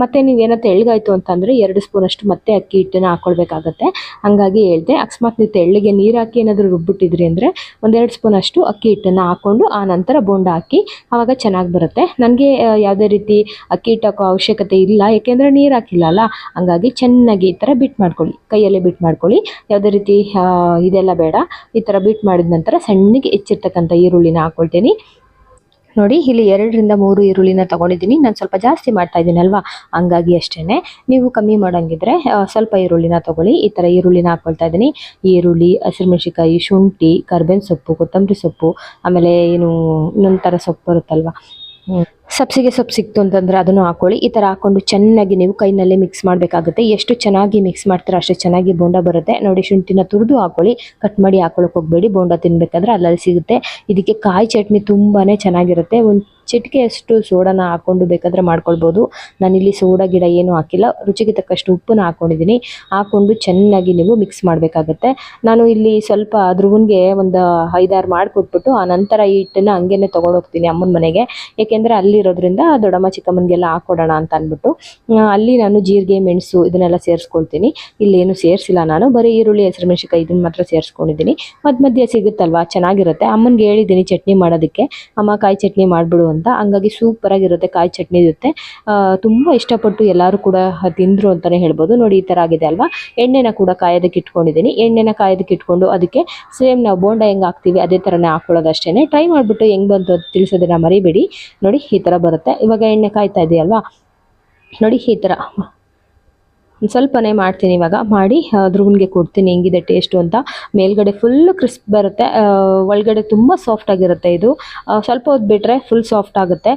ಮತ್ತು ನೀವೇನೋ ತೆಳ್ಳಗಾಯಿತು ಅಂತಂದರೆ ಎರಡು ಸ್ಪೂನಷ್ಟು ಮತ್ತೆ ಅಕ್ಕಿ ಹಿಟ್ಟನ್ನು ಹಾಕ್ಕೊಳ್ಬೇಕಾಗತ್ತೆ ಹಂಗಾಗಿ ಹೇಳ್ದೆ, ಅಕಸ್ಮಾತ್ ನೀವು ತೆಳ್ಳಗೆ ನೀರು ಹಾಕಿ ಏನಾದರೂ ರುಬ್ಬಿಟ್ಟಿದ್ರಿ ಅಂದರೆ ಒಂದೆರಡು ಸ್ಪೂನ್ ಅಷ್ಟು ಅಕ್ಕಿ ಹಿಟ್ಟನ್ನು ಹಾಕ್ಕೊಂಡು ಆ ನಂತರ ಬೋಂಡ ಹಾಕಿ ಆವಾಗ ಚೆನ್ನಾಗಿ ಬರುತ್ತೆ. ನನಗೆ ಯಾವುದೇ ರೀತಿ ಅಕ್ಕಿ ಹಿಟ್ಟು ಅವಶ್ಯಕತೆ ಇಲ್ಲ. ಯಾಕೆಂದರೆ ನೀರು ಹಾಕಿಲ್ಲ ಅಲ್ಲ ಹಂಗಾಗಿ ಚೆನ್ನಾಗಿ ಈ ಥರ ಬಿಟ್ ಮಾಡ್ಕೊಳ್ಳಿ. ಕೈಯಲ್ಲೇ ಬಿಟ್ ಮಾಡ್ಕೊಳ್ಳಿ. ಯಾವುದೇ ರೀತಿ ಇದೆಲ್ಲ ಬೇಡ. ಈ ಥರ ಬಿಟ್ ಮಾಡಿದ ನಂತರ ಸಣ್ಣಗೆ ಹೆಚ್ಚಿರ್ತಕ್ಕಂಥ ಈರುಳ್ಳಿನ ಹಾಕ್ಕೊಳ್ತೀನಿ ನೋಡಿ, ಇಲ್ಲಿ ಎರಡರಿಂದ ಮೂರು ಈರುಳ್ಳಿನ ತಗೊಂಡಿದ್ದೀನಿ. ನಾನು ಸ್ವಲ್ಪ ಜಾಸ್ತಿ ಮಾಡ್ತಾ ಇದ್ದೀನಿ ಅಲ್ವಾ ಹಂಗಾಗಿ ಅಷ್ಟೇ ನೀವು ಕಮ್ಮಿ ಮಾಡೋಂಗಿದ್ರೆ ಸ್ವಲ್ಪ ಈರುಳ್ಳಿನ ತಗೊಳ್ಳಿ. ಈ ಥರ ಈರುಳ್ಳಿನ ಹಾಕ್ಕೊಳ್ತಾ ಇದ್ದೀನಿ. ಈರುಳ್ಳಿ ಹಸಿಮೆಣ್ಸಿಕಾಯಿ ಶುಂಠಿ, ಕರ್ಬೇವಿನ ಸೊಪ್ಪು, ಕೊತ್ತಂಬರಿ ಸೊಪ್ಪು, ಆಮೇಲೆ ಏನು ಇನ್ನೊಂದು ಥರ ಸೊಪ್ಪು ಬರುತ್ತಲ್ವ. ಸಬ್ಸಿಗೆ ಸೊಪ್ಪು ಸಿಕ್ತು ಅಂತಂದ್ರೆ ಅದನ್ನು ಹಾಕೊಳ್ಳಿ. ಈ ಥರ ಹಾಕೊಂಡು ಚೆನ್ನಾಗಿ ನೀವು ಕೈನಲ್ಲೇ ಮಿಕ್ಸ್ ಮಾಡಬೇಕಾಗುತ್ತೆ. ಎಷ್ಟು ಚೆನ್ನಾಗಿ ಮಿಕ್ಸ್ ಮಾಡ್ತೀರೋ ಅಷ್ಟು ಚೆನ್ನಾಗಿ ಬೋಂಡ ಬರುತ್ತೆ. ನೋಡಿ ಶುಂಠಿನ ತುರಿದು ಹಾಕೊಳ್ಳಿ. ಕಟ್ ಮಾಡಿ ಹಾಕೊಳಕ್ಕೆ ಹೋಗಬೇಡಿ. ಬೋಂಡ ತಿನ್ನಬೇಕಾದ್ರೆ ಅಲ್ಲಲ್ಲಿ ಸಿಗುತ್ತೆ. ಇದಕ್ಕೆ ಕಾಯಿ ಚಟ್ನಿ ತುಂಬಾ ಚೆನ್ನಾಗಿರುತ್ತೆ. ಒಂದು ಚಿಟಿಕೆಯಷ್ಟು ಸೋಡಾನ ಹಾಕ್ಕೊಂಡು ಬೇಕಾದರೆ ಮಾಡ್ಕೊಳ್ಬೋದು. ನಾನಿಲ್ಲಿ ಸೋಡಾ ಗಿಡ ಏನೂ ಹಾಕಿಲ್ಲ. ರುಚಿಗೆ ತಕ್ಕಷ್ಟು ಉಪ್ಪನ್ನ ಹಾಕ್ಕೊಂಡಿದ್ದೀನಿ ಹಾಕ್ಕೊಂಡು ಚೆನ್ನಾಗಿ ನೀವು ಮಿಕ್ಸ್ ಮಾಡಬೇಕಾಗತ್ತೆ. ನಾನು ಇಲ್ಲಿ ಸ್ವಲ್ಪ ಧ್ರುವನ್ಗೆ ಒಂದು ಐದಾರು ಮಾಡಿಕೊಟ್ಬಿಟ್ಟು ಆ ನಂತರ ಈ ಹಿಟ್ಟನ್ನು ಹಂಗೇನೆ ತೊಗೊಂಡೋಗ್ತೀನಿ ಅಮ್ಮನ ಮನೆಗೆ. ಏಕೆಂದರೆ ಅಲ್ಲಿರೋದ್ರಿಂದ ದೊಡ್ಡಮ್ಮ ಚಿಕ್ಕಮ್ಮನಿಗೆಲ್ಲ ಹಾಕೊಡೋಣ ಅಂತ ಅಂದ್ಬಿಟ್ಟು ಅಲ್ಲಿ ನಾನು ಜೀರಿಗೆ, ಮೆಣಸು ಇದನ್ನೆಲ್ಲ ಸೇರಿಸ್ಕೊಳ್ತೀನಿ. ಇಲ್ಲೇನು ಸೇರಿಸಿಲ್ಲ ನಾನು, ಬರೀ ಈರುಳ್ಳಿ ಹಸಿರುಮೆಣಸಿಕಾಯಿ ಇದನ್ನ ಮಾತ್ರ ಸೇರಿಸ್ಕೊಂಡಿದ್ದೀನಿ. ಮಧ್ಯ ಮಧ್ಯೆ ಸಿಗುತ್ತಲ್ವಾ? ಚೆನ್ನಾಗಿರುತ್ತೆ. ಅಮ್ಮನಿಗೆ ಹೇಳಿದ್ದೀನಿ ಚಟ್ನಿ ಮಾಡೋದಕ್ಕೆ. ಅಮ್ಮ, ಕಾಯಿ ಚಟ್ನಿ ಮಾಡಿಬಿಡು ಅಂತ. ಹಂಗಾಗಿ ಸೂಪರಾಗಿರುತ್ತೆ ಕಾಯಿ ಚಟ್ನಿ ಇರುತ್ತೆ ತುಂಬ ಇಷ್ಟಪಟ್ಟು ಎಲ್ಲರೂ ಕೂಡ ತಿಂದರು ಅಂತಲೇ ಹೇಳ್ಬೋದು. ನೋಡಿ, ಈ ಥರ ಆಗಿದೆ ಅಲ್ವಾ? ಎಣ್ಣೆನ ಕೂಡ ಕಾಯೋದಕ್ಕೆ ಇಟ್ಕೊಂಡಿದ್ದೀನಿ. ಎಣ್ಣೆನ ಕಾಯೋದಕ್ಕೆ ಇಟ್ಕೊಂಡು ಅದಕ್ಕೆ ಸೇಮ್ ನಾವು ಬೋಂಡ ಹೆಂಗೆ ಹಾಕ್ತೀವಿ, ಅದೇ ಥರನೇ ಹಾಕ್ಕೊಳ್ಳೋದು ಅಷ್ಟೇ ಟ್ರೈ ಮಾಡಿಬಿಟ್ಟು ಹೆಂಗೆ ಬಂತು ತಿಳಿಸೋದನ್ನ ಮರಿಬೇಡಿ. ನೋಡಿ ಥರ ಬರುತ್ತೆ. ಇವಾಗ ಎಣ್ಣೆ ಕಾಯ್ತಾ ಇದೆಯಲ್ವಾ? ನೋಡಿ ಈ ಥರ ಒಂದು ಸ್ವಲ್ಪನೇ ಮಾಡ್ತೀನಿ ಇವಾಗ. ಮಾಡಿ ಧ್ರುವನ್ಗೆ ಕೊಡ್ತೀನಿ. ಹೆಂಗಿದೆ ಟೇಸ್ಟು ಅಂತ. ಮೇಲ್ಗಡೆ ಫುಲ್ ಕ್ರಿಸ್ಪ್ ಬರುತ್ತೆ. ಒಳಗಡೆ ತುಂಬ ಸಾಫ್ಟ್ ಆಗಿರುತ್ತೆ ಇದು. ಸ್ವಲ್ಪ ಹೊತ್ತು ಬಿಟ್ಟರೆ ಫುಲ್ ಸಾಫ್ಟ್ ಆಗುತ್ತೆ.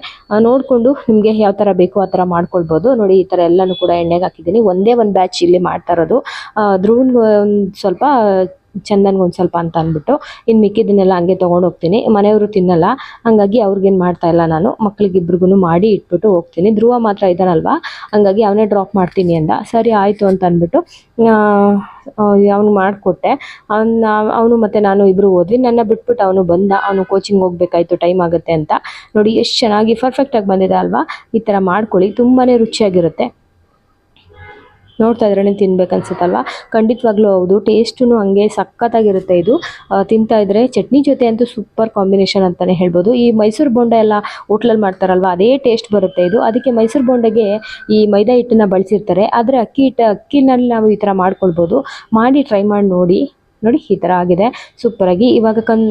ನೋಡಿಕೊಂಡು ನಿಮಗೆ ಯಾವ ಥರ ಬೇಕು ಆ ಥರ ಮಾಡ್ಕೊಳ್ಬೋದು. ನೋಡಿ ಈ ಥರ ಎಲ್ಲನೂ ಕೂಡ ಎಣ್ಣೆಗೆ ಹಾಕಿದ್ದೀನಿ. ಒಂದೇ ಒಂದು ಬ್ಯಾಚ್ ಇಲ್ಲಿ ಮಾಡ್ತಾ ಇರೋದು. ಧ್ರುವನ್ಗೆ ಒಂದು ಸ್ವಲ್ಪ ಚಂದನ್ಗೆ ಒಂದು ಸ್ವಲ್ಪ ಅಂತ ಅಂದ್ಬಿಟ್ಟು ಇನ್ನು ಮಿಕ್ಕಿದ್ದನ್ನೆಲ್ಲ ಹಂಗೆ ತೊಗೊಂಡು ಹೋಗ್ತೀನಿ. ಮನೆಯವರು ತಿನ್ನಲ್ಲ, ಹಂಗಾಗಿ ಅವ್ರಿಗೇನು ಮಾಡ್ತಾ ಇಲ್ಲ ನಾನು ಮಕ್ಕಳಿಗಿಬ್ರಿಗೂ ಮಾಡಿ ಇಟ್ಬಿಟ್ಟು ಹೋಗ್ತೀನಿ. ಧ್ರುವ ಮಾತ್ರ ಇದ್ದಾನಲ್ವಾ ಹಂಗಾಗಿ ಅವನೇ ಡ್ರಾಪ್ ಮಾಡ್ತೀನಿ ಅಂದ. ಸರಿ, ಆಯಿತು ಅಂತ ಅಂದ್ಬಿಟ್ಟು ಅವ್ನು ಮಾಡಿಕೊಟ್ಟೆ. ಅವನ್ನ ಅವನು ಮತ್ತು ನಾನು ಇಬ್ಬರು ಹೋದ್ವಿ. ನನ್ನ ಬಿಟ್ಬಿಟ್ಟು ಅವನು ಬಂದ, ಅವನು ಕೋಚಿಂಗ್ ಹೋಗ್ಬೇಕಾಯ್ತು ಟೈಮ್ ಆಗುತ್ತೆ ಅಂತ. ನೋಡಿ, ಎಷ್ಟು ಚೆನ್ನಾಗಿ ಪರ್ಫೆಕ್ಟಾಗಿ ಬಂದಿದೆ ಅಲ್ವಾ? ಈ ಥರ ಮಾಡ್ಕೊಳ್ಳಿ. ತುಂಬಾ ರುಚಿಯಾಗಿರುತ್ತೆ. ನೋಡ್ತಾ ಇದ್ರೆನೆ ತಿನ್ಬೇಕು ಅನ್ಸುತ್ತಲ್ಲ ಖಂಡಿತವಾಗ್ಲೂ ಹೌದು. ಟೇಸ್ಟೂ ಹಂಗೆ ಸಖತ್ತಾಗಿರುತ್ತೆ ಇದು. ತಿಂತಾ ಇದ್ರೆ ಚಟ್ನಿ ಜೊತೆ ಅಂತೂ ಸೂಪರ್ ಕಾಂಬಿನೇಷನ್ ಅಂತಾನೆ ಹೇಳ್ಬೋದು. ಈ ಮೈಸೂರು ಬೋಂಡ ಎಲ್ಲ ಹೋಟ್ಲಲ್ಲಿ ಮಾಡ್ತಾರಲ್ವ, ಅದೇ ಟೇಸ್ಟ್ ಬರುತ್ತೆ ಇದು. ಅದಕ್ಕೆ ಮೈಸೂರು ಬೋಂಡಗೆ ಈ ಮೈದಾ ಹಿಟ್ಟನ್ನ ಬಳಸಿರ್ತಾರೆ. ಆದರೆ ಅಕ್ಕಿ ಹಿಟ್ಟು, ಅಕ್ಕಿನಲ್ಲಿ ನಾವು ಈ ಥರ ಮಾಡ್ಕೊಳ್ಬೋದು. ಮಾಡಿ ಟ್ರೈ ಮಾಡಿ ನೋಡಿ. ನೋಡಿ ಈ ಥರ ಆಗಿದೆ. ಸೂಪರಾಗಿ ಇವಾಗ ಕನ್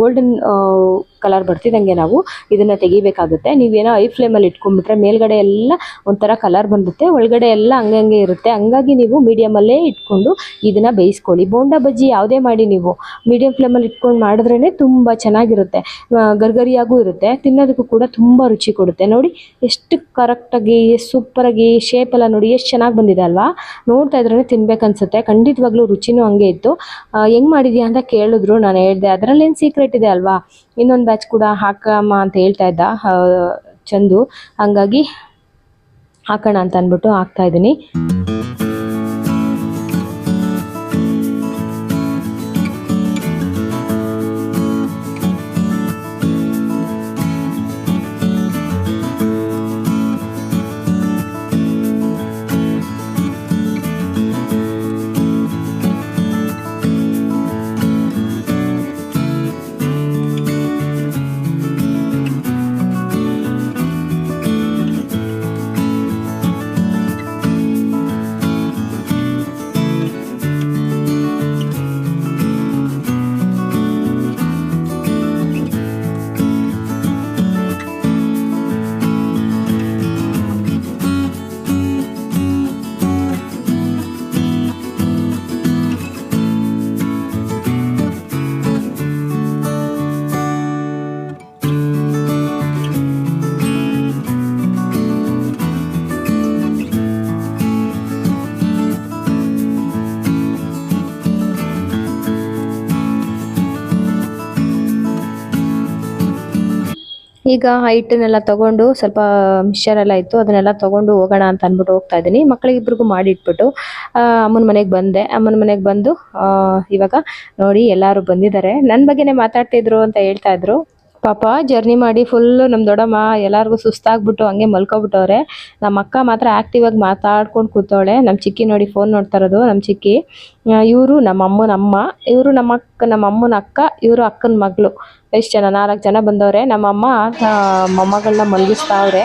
ಗೋಲ್ಡನ್ ಕಲರ್ ಬರ್ತಿದ್ದಂಗೆ ನಾವು ಇದನ್ನು ತೆಗಿಬೇಕಾಗುತ್ತೆ. ನೀವೇನೋ ಐ ಫ್ಲೇಮಲ್ಲಿ ಇಟ್ಕೊಂಡ್ಬಿಟ್ರೆ ಮೇಲ್ಗಡೆ ಎಲ್ಲ ಒಂಥರ ಕಲರ್ ಬಂದುತ್ತೆ ಒಳಗಡೆ ಎಲ್ಲ ಹಂಗಂಗೆ ಹಂಗೆ ಇರುತ್ತೆ. ಹಂಗಾಗಿ ನೀವು ಮೀಡಿಯಮಲ್ಲೇ ಇಟ್ಕೊಂಡು ಇದನ್ನು ಬೇಯಿಸ್ಕೊಳ್ಳಿ. ಬೋಂಡ ಬಜ್ಜಿ ಯಾವುದೇ ಮಾಡಿ ನೀವು ಮೀಡಿಯಮ್ ಫ್ಲೇಮಲ್ಲಿ ಇಟ್ಕೊಂಡು ಮಾಡಿದ್ರೇ ತುಂಬ ಚೆನ್ನಾಗಿರುತ್ತೆ. ಗರ್ಗರಿಯಾಗೂ ಇರುತ್ತೆ. ತಿನ್ನೋದಕ್ಕೂ ಕೂಡ ತುಂಬ ರುಚಿ ಕೊಡುತ್ತೆ. ನೋಡಿ, ಎಷ್ಟು ಕರೆಕ್ಟಾಗಿ ಸೂಪರಾಗಿ ಶೇಪ್ ಎಲ್ಲ ನೋಡಿ ಎಷ್ಟು ಚೆನ್ನಾಗಿ ಬಂದಿದೆ ಅಲ್ವಾ? ನೋಡ್ತಾ ಇದ್ರೇ ತಿನ್ಬೇಕನ್ಸುತ್ತೆ. ಖಂಡಿತವಾಗ್ಲೂ ರುಚಿನೂ ಹಂಗೆ ಇತ್ತು. ಹೆಂಗೆ ಮಾಡಿದ್ಯಾ ಅಂತ ಕೇಳಿದ್ರು. ನಾನು ಹೇಳಿದೆ, ಅದರಲ್ಲೇನು ಸೀಕ್ರೆಟ್ ಇದೆ ಅಲ್ವಾ? ಇನ್ನೊಂದು ಬ್ಯಾಚ್ ಕೂಡ ಹಾಕಮ್ಮ ಅಂತ ಹೇಳ್ತಾ ಇದ್ದ ಚಂದು. ಹಂಗಾಗಿ ಹಾಕೋಣ ಅಂತ ಅಂದ್ಬಿಟ್ಟು ಹಾಕ್ತಾ ಇದ್ದೀನಿ. ಈಗ ಹೈಟನ್ನೆಲ್ಲ ತೊಗೊಂಡು ಸ್ವಲ್ಪ ಮಿಕ್ಸರ್ ಎಲ್ಲ ಇತ್ತು ಅದನ್ನೆಲ್ಲ ತಗೊಂಡು ಹೋಗೋಣ ಅಂತ ಅಂದ್ಬಿಟ್ಟು ಹೋಗ್ತಾ ಇದ್ದೀನಿ. ಮಕ್ಕಳಿಗಿಬ್ರಿಗೂ ಮಾಡಿ ಇಟ್ಬಿಟ್ಟು ಆ, ಅಮ್ಮನ ಮನೆಗೆ ಬಂದೆ. ಅಮ್ಮನ ಮನೆಗೆ ಬಂದು ಇವಾಗ ನೋಡಿ ಎಲ್ಲರೂ ಬಂದಿದ್ದಾರೆ. ನನ್ನ ಬಗ್ಗೆನೇ ಮಾತಾಡ್ತಿದ್ರು ಅಂತ ಹೇಳ್ತಾ ಇದ್ರು. ಪಾಪ ಜರ್ನಿ ಮಾಡಿ ಫುಲ್ಲು ನಮ್ಮ ದೊಡ್ಡಮ್ಮ ಎಲ್ಲರಿಗೂ ಸುಸ್ತಾಗ್ಬಿಟ್ಟು ಹಂಗೆ ಮಲ್ಕೊಬಿಟ್ಟವ್ರೆ. ನಮ್ಮ ಅಕ್ಕ ಮಾತ್ರ ಆ್ಯಕ್ಟಿವ್ ಆಗಿ ಮಾತಾಡ್ಕೊಂಡು ಕೂತವಳೆ. ನಮ್ಮ ಚಿಕ್ಕಿ ನೋಡಿ ಫೋನ್ ನೋಡ್ತಾ ಇರೋದು ನಮ್ಮ ಚಿಕ್ಕಿ. ಇವರು ನಮ್ಮ ಅಮ್ಮನ ಅಮ್ಮ ಇವರು ನಮ್ಮ ಅಕ್ಕ ನಮ್ಮ ಅಮ್ಮನ ಅಕ್ಕ ಇವರು ಅಕ್ಕನ ಮಗಳು. ಎಷ್ಟು ಜನ ನಾಲ್ಕು ಜನ ಬಂದವ್ರೆ. ನಮ್ಮ ಅಮ್ಮ ಮೊಮ್ಮಗಳನ್ನ ಮಲಗಿಸ್ತಾವ್ರೆ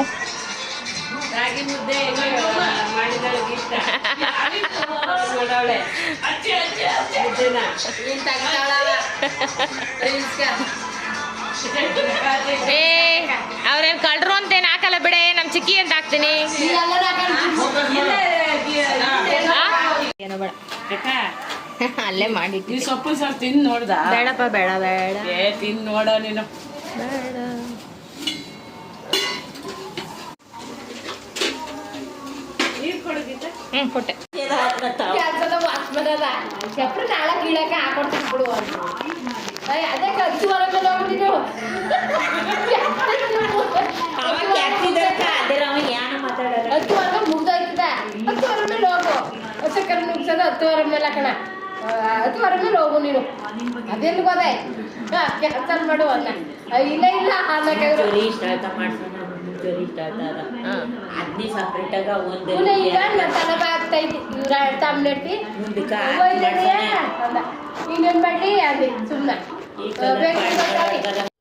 ಏ ಅವ್ರೇನ್ ಕಳ್ರು ಅಂತೇನ್ ಹಾಕಲ್ಲ ಬಿಡೆ ನಮ್ ಚಿಕ್ಕಿ ಅಂತ ಹಾಕ್ತೀನಿ. ಏನೋ ಬೇಡ. ಅಲ್ಲೇ ಮಾಡಿ ಸೊಪ್ಪು ಸ್ವಲ್ಪ ತಿಂದು ನೋಡ್ದ? ಬೇಡಪ್ಪ ಬೇಡ ಬೇಡ. ಏ ತಿಂದು ನೋಡ ನೀನು. ಬೇಡ. ಕೊಟ್ಟೆ ಹತ್ತುವರೆಗೆ ಮುಗ್ದೋಯ್ತದ ಹತ್ತುವರೆ ಮೇಲೆ ಹೋಗು ಹಸಕರ ನುಗ್ಸೋದು ಹತ್ತುವರೆ ಮೇಲೆ ಕಣ ಆ, ಹತ್ತುವರೆ ಮೇಲೆ ಹೋಗು ನೀನು ಅದೆಲ್ಲಿ ಹೋದೆ ಕೆಲಸ ಮಾಡು ಅನ್ನ ಆ, ಇಲ್ಲ ಇಲ್ಲ ಅನ್ನಕ್ಕಾಗಿರೋ ಚೊರಿ ಸ್ಟಾರ್ಟ್ ಮಾಡ್ಸೋಣ ಚೊರಿ ಸ್ಟಾರ್ಟ್ ಆದ ಅದನ್ನೇ ಸಪ್ರೇಟಾಗ ಒಂದು ಪುನಃ ಈಗ ನನ್ನ ತಲೆ ಬಾಗ್ತೈತಿ ಇವ್ರ ತಮ್ಮನೆಟ್ಟಿ ಮುಂದಕ್ಕೆ ಅಂದ ಇನ್ನೇನ್ ಮಾಡಿ ಅದೇ ಸುಮ್ಮನೆ ಈ ಕಲರ್ ಬೇಕು ಬೇಕಾಗಿ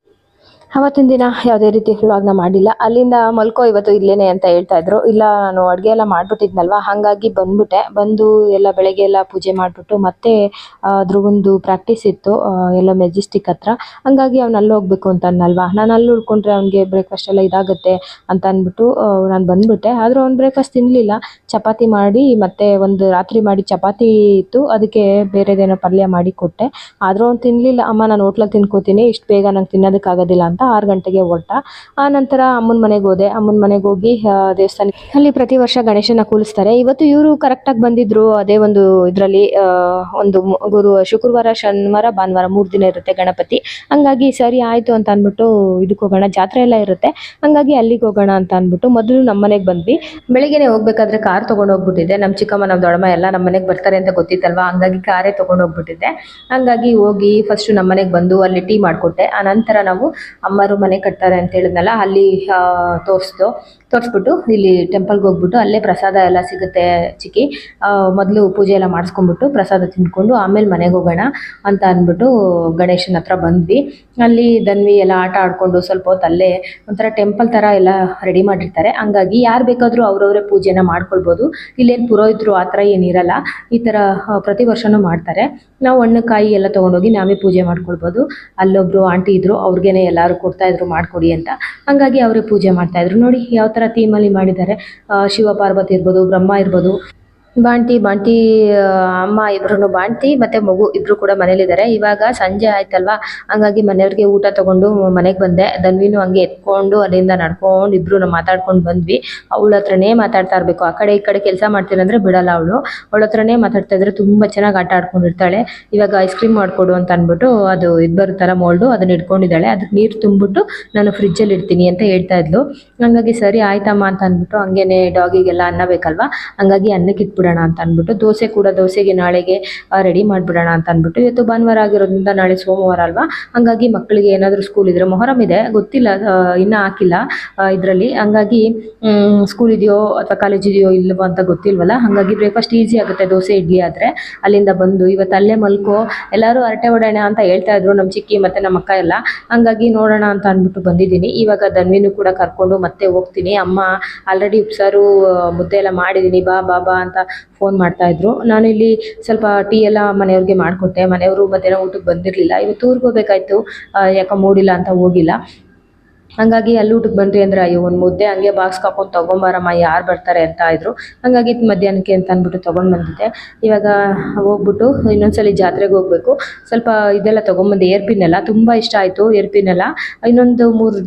ಅವತ್ತಿನ ದಿನ ಯಾವುದೇ ರೀತಿ ವ್ಲಾಗ್ನ ಮಾಡಿಲ್ಲ. ಅಲ್ಲಿಂದ ಮಲ್ಕೋ ಇವತ್ತು ಇಲ್ಲೇನೆ ಅಂತ ಹೇಳ್ತಾ ಇದ್ರು. ಇಲ್ಲ, ನಾನು ಅಡುಗೆ ಎಲ್ಲ ಮಾಡ್ಬಿಟ್ಟಿದ್ನಲ್ವಾ? ಹಾಗಾಗಿ ಬಂದ್ಬಿಟ್ಟೆ. ಬಂದು ಎಲ್ಲ ಬೆಳಗ್ಗೆ ಎಲ್ಲ ಪೂಜೆ ಮಾಡಿಬಿಟ್ಟು ಮತ್ತೆ ಅದ್ರಗೊಂದು ಪ್ರಾಕ್ಟೀಸ್ ಇತ್ತು. ಎಲ್ಲ ಮೆಜೆಸ್ಟಿಕ್ ಹತ್ರ. ಹಂಗಾಗಿ ಅವ್ನು ಅಲ್ಲಿ ಹೋಗ್ಬೇಕು ಅಂತ ಅನ್ನಲ್ವಾ? ನಾನು ಅಲ್ಲಿ ಉಳ್ಕೊಂಡ್ರೆ ಅವ್ನಿಗೆ ಬ್ರೇಕ್ಫಾಸ್ಟ್ ಎಲ್ಲ ಇದಾಗುತ್ತೆ ಅಂತ ಅಂದ್ಬಿಟ್ಟು ನಾನು ಬಂದ್ಬಿಟ್ಟೆ. ಆದರೂ ಅವ್ನು ಬ್ರೇಕ್ಫಾಸ್ಟ್ ತಿನ್ನಲಿಲ್ಲ ಚಪಾತಿ ಮಾಡಿ ಮತ್ತೆ ಒಂದು ರಾತ್ರಿ ಮಾಡಿ ಚಪಾತಿ ಇತ್ತು. ಅದಕ್ಕೆ ಬೇರೆದೇನೋ ಪಲ್ಯ ಮಾಡಿ ಕೊಟ್ಟೆ. ಆದರೂ ಅವ್ನು ತಿನ್ನಲಿಲ್ಲ ಅಮ್ಮ, ನಾನು ಹೋಟ್ಲಲ್ಲಿ ತಿನ್ಕೋತೀನಿ. ಇಷ್ಟು ಬೇಗ ನಂಗೆ ತಿನ್ನೋದಕ್ಕಾಗೋದಿಲ್ಲ ಅಂತ ಆರು ಗಂಟೆಗೆ ಹೊರಟ. ಆ ನಂತರ ಅಮ್ಮನ ಮನೆಗೆ ಹೋದೆ. ಅಮ್ಮನ ಮನೆಗೆ ಹೋಗಿ ದೇವಸ್ಥಾನಕ್ಕೆ ಅಲ್ಲಿ ಪ್ರತಿ ವರ್ಷ ಗಣೇಶನ ಕೂಲಿಸ್ತಾರೆ ಇವತ್ತು ಇವರು ಕರೆಕ್ಟಾಗಿ ಬಂದಿದ್ರು. ಅದೇ ಒಂದು ಇದರಲ್ಲಿ ಒಂದು ಗುರು, ಶುಕ್ರವಾರ, ಶನಿವಾರ, ಭಾನುವಾರ ಮೂರು ದಿನ ಇರುತ್ತೆ ಗಣಪತಿ. ಹಂಗಾಗಿ ಸರಿ ಆಯಿತು ಅಂತ ಅಂದ್ಬಿಟ್ಟು ಇದಕ್ಕೆ ಹೋಗೋಣ. ಜಾತ್ರೆ ಎಲ್ಲ ಇರುತ್ತೆ. ಹಂಗಾಗಿ ಅಲ್ಲಿಗೆ ಹೋಗೋಣ ಅಂತ ಅಂದ್ಬಿಟ್ಟು ಮೊದಲು ನಮ್ಮ ಮನೆಗೆ ಬಂದ್ವಿ. ಬೆಳಿಗ್ಗೆನೆ ಹೋಗ್ಬೇಕಾದ್ರೆ ಕಾರ್ ತೊಗೊಂಡು ಹೋಗ್ಬಿಟ್ಟಿದ್ದೆ. ನಮ್ಮ ಚಿಕ್ಕಮ್ಮ, ನಮ್ಮ ದೊಡ್ಡಮ್ಮ ಎಲ್ಲ ನಮ್ಮ ಮನೆಗೆ ಬರ್ತಾರೆ ಅಂತ ಗೊತ್ತಿತ್ತಲ್ವಾ? ಹಂಗಾಗಿ ಕಾರೇ ತೊಗೊಂಡು ಹೋಗ್ಬಿಟ್ಟಿದ್ದೆ. ಹಂಗಾಗಿ ಹೋಗಿ ಫಸ್ಟು ನಮ್ಮ ಮನೆಗೆ ಬಂದು ಅಲ್ಲಿ ಟೀ ಮಾಡಿಕೊಟ್ಟೆ. ಆ ನಂತರ ನಾವು ಅಮ್ಮರು ಮನೆ ಕಟ್ತಾರೆ ಅಂತ ಹೇಳಿದ್ನಲ್ಲ ಅಲ್ಲಿ ತೋರಿಸ್ದು. ತೋರಿಸ್ಬಿಟ್ಟು ಇಲ್ಲಿ ಟೆಂಪಲ್ಗೆ ಹೋಗ್ಬಿಟ್ಟು ಅಲ್ಲೇ ಪ್ರಸಾದ ಎಲ್ಲ ಸಿಗುತ್ತೆ ಚಿಕ್ಕಿ. ಮೊದಲು ಪೂಜೆ ಎಲ್ಲ ಮಾಡಿಸ್ಕೊಂಡ್ಬಿಟ್ಟು ಪ್ರಸಾದ ತಿಂದ್ಕೊಂಡು ಆಮೇಲೆ ಮನೆಗೆ ಹೋಗೋಣ ಅಂತ ಅಂದ್ಬಿಟ್ಟು ಗಣೇಶನ ಹತ್ರ ಬಂದ್ವಿ. ಅಲ್ಲಿ ದನ್ವಿ ಎಲ್ಲ ಆಟ ಆಡ್ಕೊಂಡು ಸ್ವಲ್ಪ ಹೊತ್ತು ಅಲ್ಲೇ ಒಂಥರ ಟೆಂಪಲ್ ಥರ ಎಲ್ಲ ರೆಡಿ ಮಾಡಿರ್ತಾರೆ. ಹಂಗಾಗಿ ಯಾರು ಬೇಕಾದರೂ ಅವರವರೇ ಪೂಜೆನ ಮಾಡ್ಕೊಳ್ಬೋದು. ಇಲ್ಲೇನು ಪುರೋಹಿತರು ಆ ಥರ ಏನಿರಲ್ಲ ಈ ಥರ ಪ್ರತಿ ವರ್ಷನೂ ಮಾಡ್ತಾರೆ. ನಾವು ಹಣ್ಣು ಕಾಯಿ ಎಲ್ಲ ತೊಗೊಂಡೋಗಿ ನಾವೇ ಪೂಜೆ ಮಾಡ್ಕೊಳ್ಬೋದು. ಅಲ್ಲೊಬ್ರು ಆಂಟಿ ಇದ್ರು ಅವ್ರಿಗೇನೆ ಎಲ್ಲರೂ ಕೊಡ್ತಾಯಿದ್ರು ಮಾಡ್ಕೊಡಿ ಅಂತ. ಹಂಗಾಗಿ ಅವರೇ ಪೂಜೆ ಮಾಡ್ತಾಯಿದ್ರು ನೋಡಿ ಯಾವ ಥರ ಥೀಮಲ್ಲಿ ಮಾಡಿದ್ದಾರೆ. ಶಿವ ಪಾರ್ವತಿ ಇರ್ಬೋದು ಬ್ರಹ್ಮ ಇರ್ಬೋದು. ಬಾಂಟಿ ಬಾಂಟಿ ಅಮ್ಮ ಇಬ್ರು ಬಾಂಟಿ ಮತ್ತೆ ಮಗು ಇಬ್ರು ಕೂಡ ಮನೇಲಿದ್ದಾರೆ ಇವಾಗ ಸಂಜೆ ಆಯ್ತಲ್ವಾ? ಹಂಗಾಗಿ ಮನೆಯವ್ರಿಗೆ ಊಟ ತಗೊಂಡು ಮನೆಗೆ ಬಂದೆ. ಧನ್ವಿನೂ ಹಂಗೆ ಎತ್ಕೊಂಡು ಅಲ್ಲಿಂದ ನಡ್ಕೊಂಡು ಇಬ್ರು ಮಾತಾಡ್ಕೊಂಡು ಬಂದ್ವಿ. ಅವಳ ಹತ್ರನೇ ಮಾತಾಡ್ತಾ ಇರ್ಬೇಕು. ಆ ಕಡೆ ಈ ಕಡೆ ಕೆಲಸ ಮಾಡ್ತೀರಂದ್ರೆ ಬಿಡಲ್ಲ ಅವಳು. ಅವಳ ಹತ್ರನೇ ಮಾತಾಡ್ತಾ ಇದ್ರೆ ತುಂಬಾ ಚೆನ್ನಾಗಿ ಆಟ ಆಡ್ಕೊಂಡಿರ್ತಾಳೆ. ಇವಾಗ ಐಸ್ ಕ್ರೀಮ್ ಮಾಡ್ಕೊಡು ಅಂತ ಅಂದ್ಬಿಟ್ಟು ಅದು ಇದು ತರ ಮೋಲ್ಡು ಅದನ್ನ ಇಟ್ಕೊಂಡಿದ್ದಾಳೆ. ಅದಕ್ಕೆ ನೀರು ತುಂಬಿಟ್ಟು ನಾನು ಫ್ರಿಜ್ಜಲ್ಲಿ ಇಡ್ತೀನಿ ಅಂತ ಹೇಳ್ತಾ ಇದ್ಲು. ಹಂಗಾಗಿ ಸರಿ ಆಯ್ತಮ್ಮ ಅಂತ ಅಂದ್ಬಿಟ್ಟು ಹಂಗೇನೆ ಡಾಗಿಗೆಲ್ಲ ಅನ್ನ ಬೇಕಲ್ವಾ? ಹಂಗಾಗಿ ಅನ್ನಕ್ಕೆ ಇಟ್ಬಿಡೋಣ ಅಂತ ಅಂದ್ಬಿಟ್ಟು ದೋಸೆ ಕೂಡ ದೋಸೆಗೆ ನಾಳೆಗೆ ರೆಡಿ ಮಾಡಿಬಿಡೋಣ ಅಂತ ಅಂದ್ಬಿಟ್ಟು ಇವತ್ತು ಭಾನುವಾರ ಆಗಿರೋದ್ರಿಂದ ನಾಳೆ ಸೋಮವಾರ ಅಲ್ವಾ? ಹಂಗಾಗಿ ಮಕ್ಕಳಿಗೆ ಏನಾದರೂ ಸ್ಕೂಲ್ ಇದ್ರೆ, ಮೊಹರಂ ಇದೆ, ಗೊತ್ತಿಲ್ಲ ಇನ್ನೂ ಹಾಕಿಲ್ಲ ಇದರಲ್ಲಿ. ಹಂಗಾಗಿ ಸ್ಕೂಲ್ ಇದೆಯೋ ಅಥವಾ ಕಾಲೇಜ್ ಇದೆಯೋ ಇಲ್ಲವೋ ಅಂತ ಗೊತ್ತಿಲ್ವಲ್ಲ? ಹಾಗಾಗಿ ಬ್ರೇಕ್ಫಾಸ್ಟ್ ಈಸಿ ಆಗುತ್ತೆ, ದೋಸೆ, ಇಡ್ಲಿ ಆದರೆ. ಅಲ್ಲಿಂದ ಬಂದು ಇವತ್ತು ಅಲ್ಲೇ ಮಲ್ಕೋ, ಎಲ್ಲರೂ ಹರಟೆ ಹೊಡೋಣ ಅಂತ ಹೇಳ್ತಾ ಇದ್ರು ನಮ್ಮ ಚಿಕ್ಕಿ ಮತ್ತು ನಮ್ಮ ಅಕ್ಕ ಎಲ್ಲ. ಹಂಗಾಗಿ ನೋಡೋಣ ಅಂತ ಅಂದ್ಬಿಟ್ಟು ಬಂದಿದ್ದೀನಿ. ಇವಾಗ ದನ್ವಿನೂ ಕೂಡ ಕರ್ಕೊಂಡು ಮತ್ತೆ ಹೋಗ್ತೀನಿ. ಅಮ್ಮ ಆಲ್ರೆಡಿ ಉಪ್ಸಾರು ಮುದ್ದೆ ಎಲ್ಲ ಮಾಡಿದ್ದೀನಿ ಬಾ ಬಾ ಬಾ ಅಂತ ಫೋನ್ ಮಾಡ್ತಾ ಇದ್ರು. ನಾನು ಇಲ್ಲಿ ಸ್ವಲ್ಪ ಟೀ ಎಲ್ಲ ಮನೆಯವ್ರಿಗೆ ಮಾಡಿಕೊಟ್ಟೆ. ಮನೆಯವರು ಮಧ್ಯಾಹ್ನ ಊಟಕ್ಕೆ ಬಂದಿರಲಿಲ್ಲ. ಇವತ್ತು ಊರಿಗೆ ಹೋಗ್ಬೇಕಾಯ್ತು. ಯಾಕೋ ಮೂಡಿಲ್ಲ ಅಂತ ಹೋಗಿಲ್ಲ. ಹಂಗಾಗಿ ಅಲ್ಲಿ ಊಟಕ್ಕೆ ಬಂದ್ರಿ ಅಂದ್ರೆ ಅಯ್ಯೋ, ಒಂದು ಮುದ್ದೆ ಹಂಗೆ ಬಾಕ್ಸ್ ಹಾಕೊಂಡು ತೊಗೊಂಬಾರಮ್ಮ, ಯಾರು ಬರ್ತಾರೆ ಅಂತ ಇದ್ರು. ಹಂಗಾಗಿ ಮಧ್ಯಾಹ್ನಕ್ಕೆ ಅಂತ ಅಂದ್ಬಿಟ್ಟು ತೊಗೊಂಡು ಬಂದಿದ್ದೆ. ಇವಾಗ ಹೋಗ್ಬಿಟ್ಟು ಇನ್ನೊಂದ್ಸಲಿ ಜಾತ್ರೆಗೆ ಹೋಗ್ಬೇಕು. ಸ್ವಲ್ಪ ಇದೆಲ್ಲ ತೊಗೊಂಬಂದು, ಏರ್ ಪಿನ್ ಎಲ್ಲ ತುಂಬ ಇಷ್ಟ ಆಯಿತು ಏರ್ಪಿನ್ ಎಲ್ಲ. ಇನ್ನೊಂದು ಮೂರು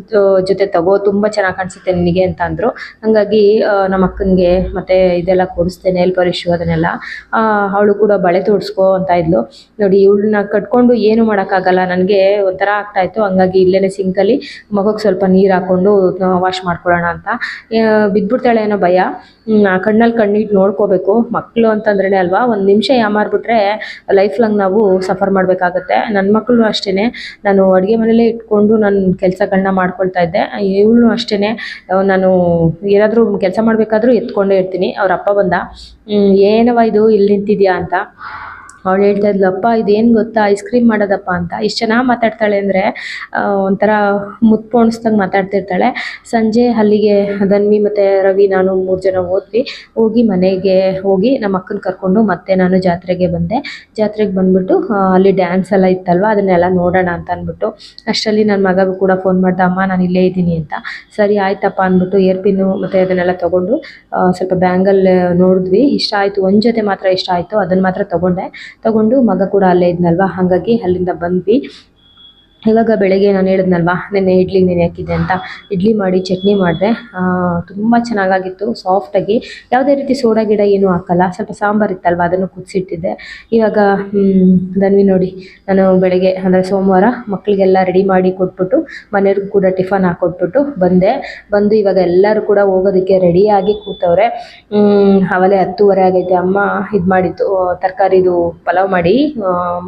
ಜೊತೆ ತಗೋ, ತುಂಬ ಚೆನ್ನಾಗಿ ಕಾಣಿಸುತ್ತೆ ನಿನಗೆ ಅಂತ ಅಂದರು. ಹಂಗಾಗಿ ನಮ್ಮ ಅಕ್ಕನಿಗೆ ಮತ್ತು ಇದೆಲ್ಲ ಕೊಡಿಸ್ದೆ ನೇಲ್ ಪಾಲಿಶು ಅದನ್ನೆಲ್ಲ. ಅವಳು ಕೂಡ ಬಳೆ ತೋಡಿಸ್ಕೊ ಅಂತ ಇದ್ಲು. ನೋಡಿ, ಇವಳನ್ನ ಕಟ್ಕೊಂಡು ಏನು ಮಾಡೋಕ್ಕಾಗಲ್ಲ, ನನಗೆ ಒಂಥರ ಆಗ್ತಾಯಿತ್ತು ಹಂಗಾಗಿ ಇಲ್ಲೇ ಸಿಂಕಲ್ಲಿ ಮಗಕ್ಕೆ ಸ್ವಲ್ಪ ಸ್ವಲ್ಪ ನೀರು ಹಾಕ್ಕೊಂಡು ವಾಶ್ ಮಾಡ್ಕೊಳ್ಳೋಣ ಅಂತ. ಬಿದ್ಬಿಡ್ತಾಳೆ ಅನ್ನೋ ಭಯ. ಕಣ್ಣಲ್ಲಿ ಕಣ್ಣಿಟ್ಟು ನೋಡ್ಕೋಬೇಕು. ಮಕ್ಕಳು ಅಂತಂದ್ರೇ ಅಲ್ವಾ, ಒಂದು ನಿಮಿಷ ಯಾಮಾರ್ಬಿಟ್ರೆ ಲೈಫ್ ಲಾಂಗ್ ನಾವು ಸಫರ್ ಮಾಡಬೇಕಾಗತ್ತೆ. ನನ್ನ ಮಕ್ಕಳು ಅಷ್ಟೇ ನಾನು ಅಡುಗೆ ಮನೇಲೇ ಇಟ್ಕೊಂಡು ನನ್ನ ಕೆಲಸಗಳನ್ನ ಮಾಡ್ಕೊಳ್ತಾ ಇದ್ದೆ. ಇವಳು ಅಷ್ಟೇ ನಾನು ಏನಾದರೂ ಕೆಲಸ ಮಾಡಬೇಕಾದ್ರೂ ಎತ್ಕೊಂಡೇ ಇರ್ತೀನಿ. ಅವ್ರ ಅಪ್ಪ ಬಂದ. ಏನವ ಇದು, ಇಲ್ಲಿ ನಿಂತಿದ್ಯಾ ಅಂತ. ಅವಳು ಹೇಳ್ತಾ ಅಪ್ಪ, ಇದೇನು ಗೊತ್ತಾ? ಐಸ್ ಕ್ರೀಮ್ ಮಾಡೋದಪ್ಪ ಅಂತ. ಇಷ್ಟು ಚೆನ್ನಾಗಿ ಮಾತಾಡ್ತಾಳೆ ಅಂದರೆ ಒಂಥರ ಮುತ್ಪೋಣಿಸ್ದಂಗೆ ಮಾತಾಡ್ತಿರ್ತಾಳೆ. ಸಂಜೆ ಅಲ್ಲಿಗೆ ಧನ್ವಿ ಮತ್ತು ರವಿ, ನಾನು ಮೂರು ಜನ ಹೋದ್ವಿ. ಹೋಗಿ ಮನೆಗೆ ಹೋಗಿ ನಮ್ಮ ಅಕ್ಕನ ಕರ್ಕೊಂಡು ಮತ್ತೆ ನಾನು ಜಾತ್ರೆಗೆ ಬಂದೆ. ಜಾತ್ರೆಗೆ ಬಂದ್ಬಿಟ್ಟು ಅಲ್ಲಿ ಡ್ಯಾನ್ಸ್ ಎಲ್ಲ ಇತ್ತಲ್ವ? ಅದನ್ನೆಲ್ಲ ನೋಡೋಣ ಅಂತ ಅಂದ್ಬಿಟ್ಟು, ಅಷ್ಟರಲ್ಲಿ ನನ್ನ ಮಗಗೂ ಕೂಡ ಫೋನ್ ಮಾಡ್ದೆ, ಅಮ್ಮ, ನಾನು ಇಲ್ಲೇ ಇದ್ದೀನಿ ಅಂತ. ಸರಿ, ಆಯ್ತಪ್ಪ ಅಂದ್ಬಿಟ್ಟು ಏರ್ ಪಿನ್ನು ಮತ್ತು ಅದನ್ನೆಲ್ಲ ತೊಗೊಂಡು ಸ್ವಲ್ಪ ಬ್ಯಾಂಗಲ್ ನೋಡಿದ್ವಿ. ಇಷ್ಟ ಆಯಿತು, ಒಂದು ಜೊತೆ ಮಾತ್ರ ಇಷ್ಟ ಆಯಿತು. ಅದನ್ನು ಮಾತ್ರ ತೊಗೊಂಡೆ. ತೊಗೊಂಡು ಮಗ ಕೂಡ ಅಲ್ಲೇ ಇದ್ನಲ್ವಾ? ಹಾಗಾಗಿ ಅಲ್ಲಿಂದ ಬಂದ್ವಿ. ಇವಾಗ ಬೆಳಗ್ಗೆ ನಾನು ಹೇಳಿದ್ನಲ್ವಾ, ನೆನ್ನೆ ಇಡ್ಲಿ ನೆನೆ ಹಾಕಿದ್ದೆ ಅಂತ. ಇಡ್ಲಿ ಮಾಡಿ ಚಟ್ನಿ ಮಾಡಿದೆ. ತುಂಬ ಚೆನ್ನಾಗಾಗಿತ್ತು ಸಾಫ್ಟಾಗಿ ಯಾವುದೇ ರೀತಿ ಸೋಡಾ ಗಿಡ ಏನೂ ಹಾಕಲ್ಲ, ಸ್ವಲ್ಪ ಸಾಂಬಾರು ಇತ್ತಲ್ವ, ಅದನ್ನು ಕುದಿಸಿಟ್ಟಿದ್ದೆ. ಇವಾಗ ದನ್ವಿ ನೋಡಿ, ನಾನು ಬೆಳಗ್ಗೆ, ಅಂದರೆ ಸೋಮವಾರ ಮಕ್ಕಳಿಗೆಲ್ಲ ರೆಡಿ ಮಾಡಿ ಕೊಟ್ಬಿಟ್ಟು, ಮನೆಯವ್ರಿಗೂ ಕೂಡ ಟಿಫನ್ ಹಾಕ್ಕೊಟ್ಬಿಟ್ಟು ಬಂದೆ. ಬಂದು ಇವಾಗ ಎಲ್ಲರೂ ಕೂಡ ಹೋಗೋದಕ್ಕೆ ರೆಡಿಯಾಗಿ ಕೂತವ್ರೆ. ಆಮೇಲೆ ಹತ್ತುವರೆ ಆಗೈತೆ. ಅಮ್ಮ ಇದು ಮಾಡಿತ್ತು, ತರಕಾರಿದು ಪಲಾವ್ ಮಾಡಿ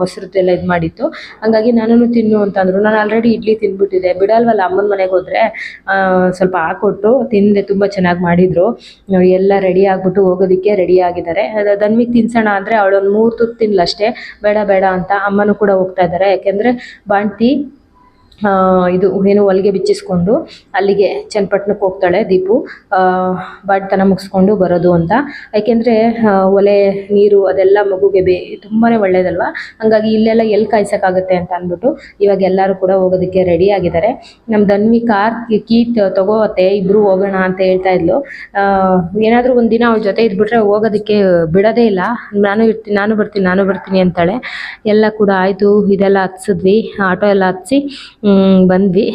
ಮೊಸರು ಎಲ್ಲ ಇದು ಮಾಡಿತ್ತು. ಹಂಗಾಗಿ ನಾನು ತಿನ್ನು ಅಂತಂದ್ರು ನಾನು ಆಲ್ರೆಡಿ ಇಡ್ಲಿ ತಿಂದ್ಬಿಟ್ಟಿದ್ದೆ. ಬಿಡಲ್ವಲ್ಲ, ಅಮ್ಮನ ಮನೆಗೆ ಹೋದರೆ ಸ್ವಲ್ಪ ಹಾಕೊಟ್ಟು ತಿಂದೆ, ತುಂಬ ಚೆನ್ನಾಗಿ ಮಾಡಿದರು. ಎಲ್ಲ ರೆಡಿ ಆಗಿಬಿಟ್ಟು ಹೋಗೋದಕ್ಕೆ ರೆಡಿ ಆಗಿದ್ದಾರೆ. ಅದು ಧನ್ವಿಗೆ ತಿನ್ಸೋಣ ಅಂದರೆ ಅವಳೊಂದು ಮೂರು ತುತ್ತು ತಿನ್ಲಷ್ಟೇ. ಬೇಡ ಬೇಡ ಅಂತ ಅಮ್ಮನೂ ಕೂಡ ಹೋಗ್ತಾ ಇದ್ದಾರೆ. ಯಾಕೆಂದರೆ, ಬಾಣ್ತಿ ಇದು ಏನು ಹೊಲಿಗೆ ಬಿಚ್ಚಿಸ್ಕೊಂಡು ಅಲ್ಲಿಗೆ ಚನ್ನಪಟ್ಟಣಕ್ಕೆ ಹೋಗ್ತಾಳೆ ದೀಪು. ಬಾಡ್ತನ ಮುಗಿಸ್ಕೊಂಡು ಬರೋದು ಅಂತ. ಯಾಕೆಂದರೆ ಒಲೆ, ನೀರು ಅದೆಲ್ಲ ಮಗುಗೆ ಬೇ ತುಂಬಾ ಒಳ್ಳೇದಲ್ವಾ? ಹಂಗಾಗಿ ಇಲ್ಲೆಲ್ಲ ಎಲ್ಲಿ ಕಾಯ್ಸೋಕ್ಕಾಗುತ್ತೆ ಅಂತ ಅಂದ್ಬಿಟ್ಟು ಇವಾಗ ಎಲ್ಲರೂ ಕೂಡ ಹೋಗೋದಕ್ಕೆ ರೆಡಿ ಆಗಿದ್ದಾರೆ. ನಮ್ಮ ಧನ್ವಿ ಕಾರ್ ಕೀ ತಗೋತ್ತೆ ಇಬ್ಬರು ಹೋಗೋಣ ಅಂತ ಹೇಳ್ತಾ ಇದ್ಲು. ಏನಾದರೂ ಒಂದು ದಿನ ಅವ್ರ ಜೊತೆ ಇದ್ಬಿಟ್ರೆ ಹೋಗೋದಕ್ಕೆ ಬಿಡೋದೇ ಇಲ್ಲ. ನಾನು ಇರ್ತೀನಿ ನಾನು ಬರ್ತೀನಿ ನಾನು ಬರ್ತೀನಿ ಅಂತಾಳೆ. ಎಲ್ಲ ಕೂಡ ಆಯಿತು, ಇದೆಲ್ಲ ಹತ್ಸಿದ್ವಿ, ಆಟೋ ಎಲ್ಲ ಹತ್ಸಿ. ಬಂದ್ವಿ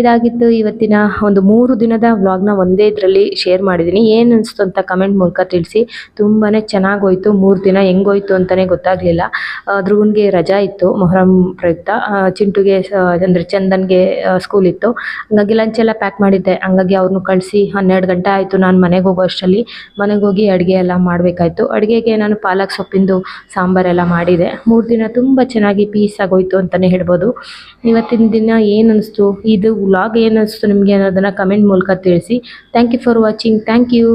ಇದಾಗಿತ್ತು. ಇವತ್ತಿನ ಒಂದು ಮೂರು ದಿನದ ವ್ಲಾಗ್ನ ಒಂದೇ ಇದರಲ್ಲಿ ಶೇರ್ ಮಾಡಿದ್ದೀನಿ ಏನು ಅನಿಸ್ತು ಅಂತ ಕಮೆಂಟ್ ಮೂಲಕ ತಿಳಿಸಿ. ತುಂಬಾ ಚೆನ್ನಾಗೋಯ್ತು. ಮೂರು ದಿನ ಹೆಂಗೋಯ್ತು ಅಂತಲೇ ಗೊತ್ತಾಗಲಿಲ್ಲ. ಧ್ರುವನ್ಗೆ ರಜಾ ಇತ್ತು, ಮೊಹರಂ ಪ್ರಯುಕ್ತ. ಚಿಂಟುಗೆ ಅಂದರೆ ಚಂದನ್ಗೆ ಸ್ಕೂಲ್ ಇತ್ತು. ಹಂಗಾಗಿ ಲಂಚ್ ಎಲ್ಲ ಪ್ಯಾಕ್ ಮಾಡಿದ್ದೆ. ಹಂಗಾಗಿ ಅವ್ರನ್ನೂ ಕಳಿಸಿ ಹನ್ನೆರಡು ಗಂಟೆ ಆಯಿತು ನಾನು ಮನೆಗೆ ಹೋಗೋ ಅಷ್ಟರಲ್ಲಿ. ಮನೆಗೆ ಹೋಗಿ ಅಡುಗೆ ಎಲ್ಲ ಮಾಡಬೇಕಾಯ್ತು. ಅಡುಗೆಗೆ ನಾನು ಪಾಲಕ್ ಸೊಪ್ಪಿಂದು ಸಾಂಬಾರೆಲ್ಲ ಮಾಡಿದೆ. ಮೂರು ದಿನ ತುಂಬ ಚೆನ್ನಾಗಿ ಪೀಸ್ ಆಗೋಯ್ತು ಅಂತಲೇ ಹೇಳ್ಬೋದು. ಇವತ್ತಿನ ದಿನ ಏನು ಅನಿಸ್ತು? ಇದು ವ್ಲಾಗ್ ಏನು ಅನಿಸ್ತು ನಿಮಗೆ ಅನ್ನೋದನ್ನು ಕಮೆಂಟ್ ಮೂಲಕ ತಿಳಿಸಿ. Thank you for watching thank you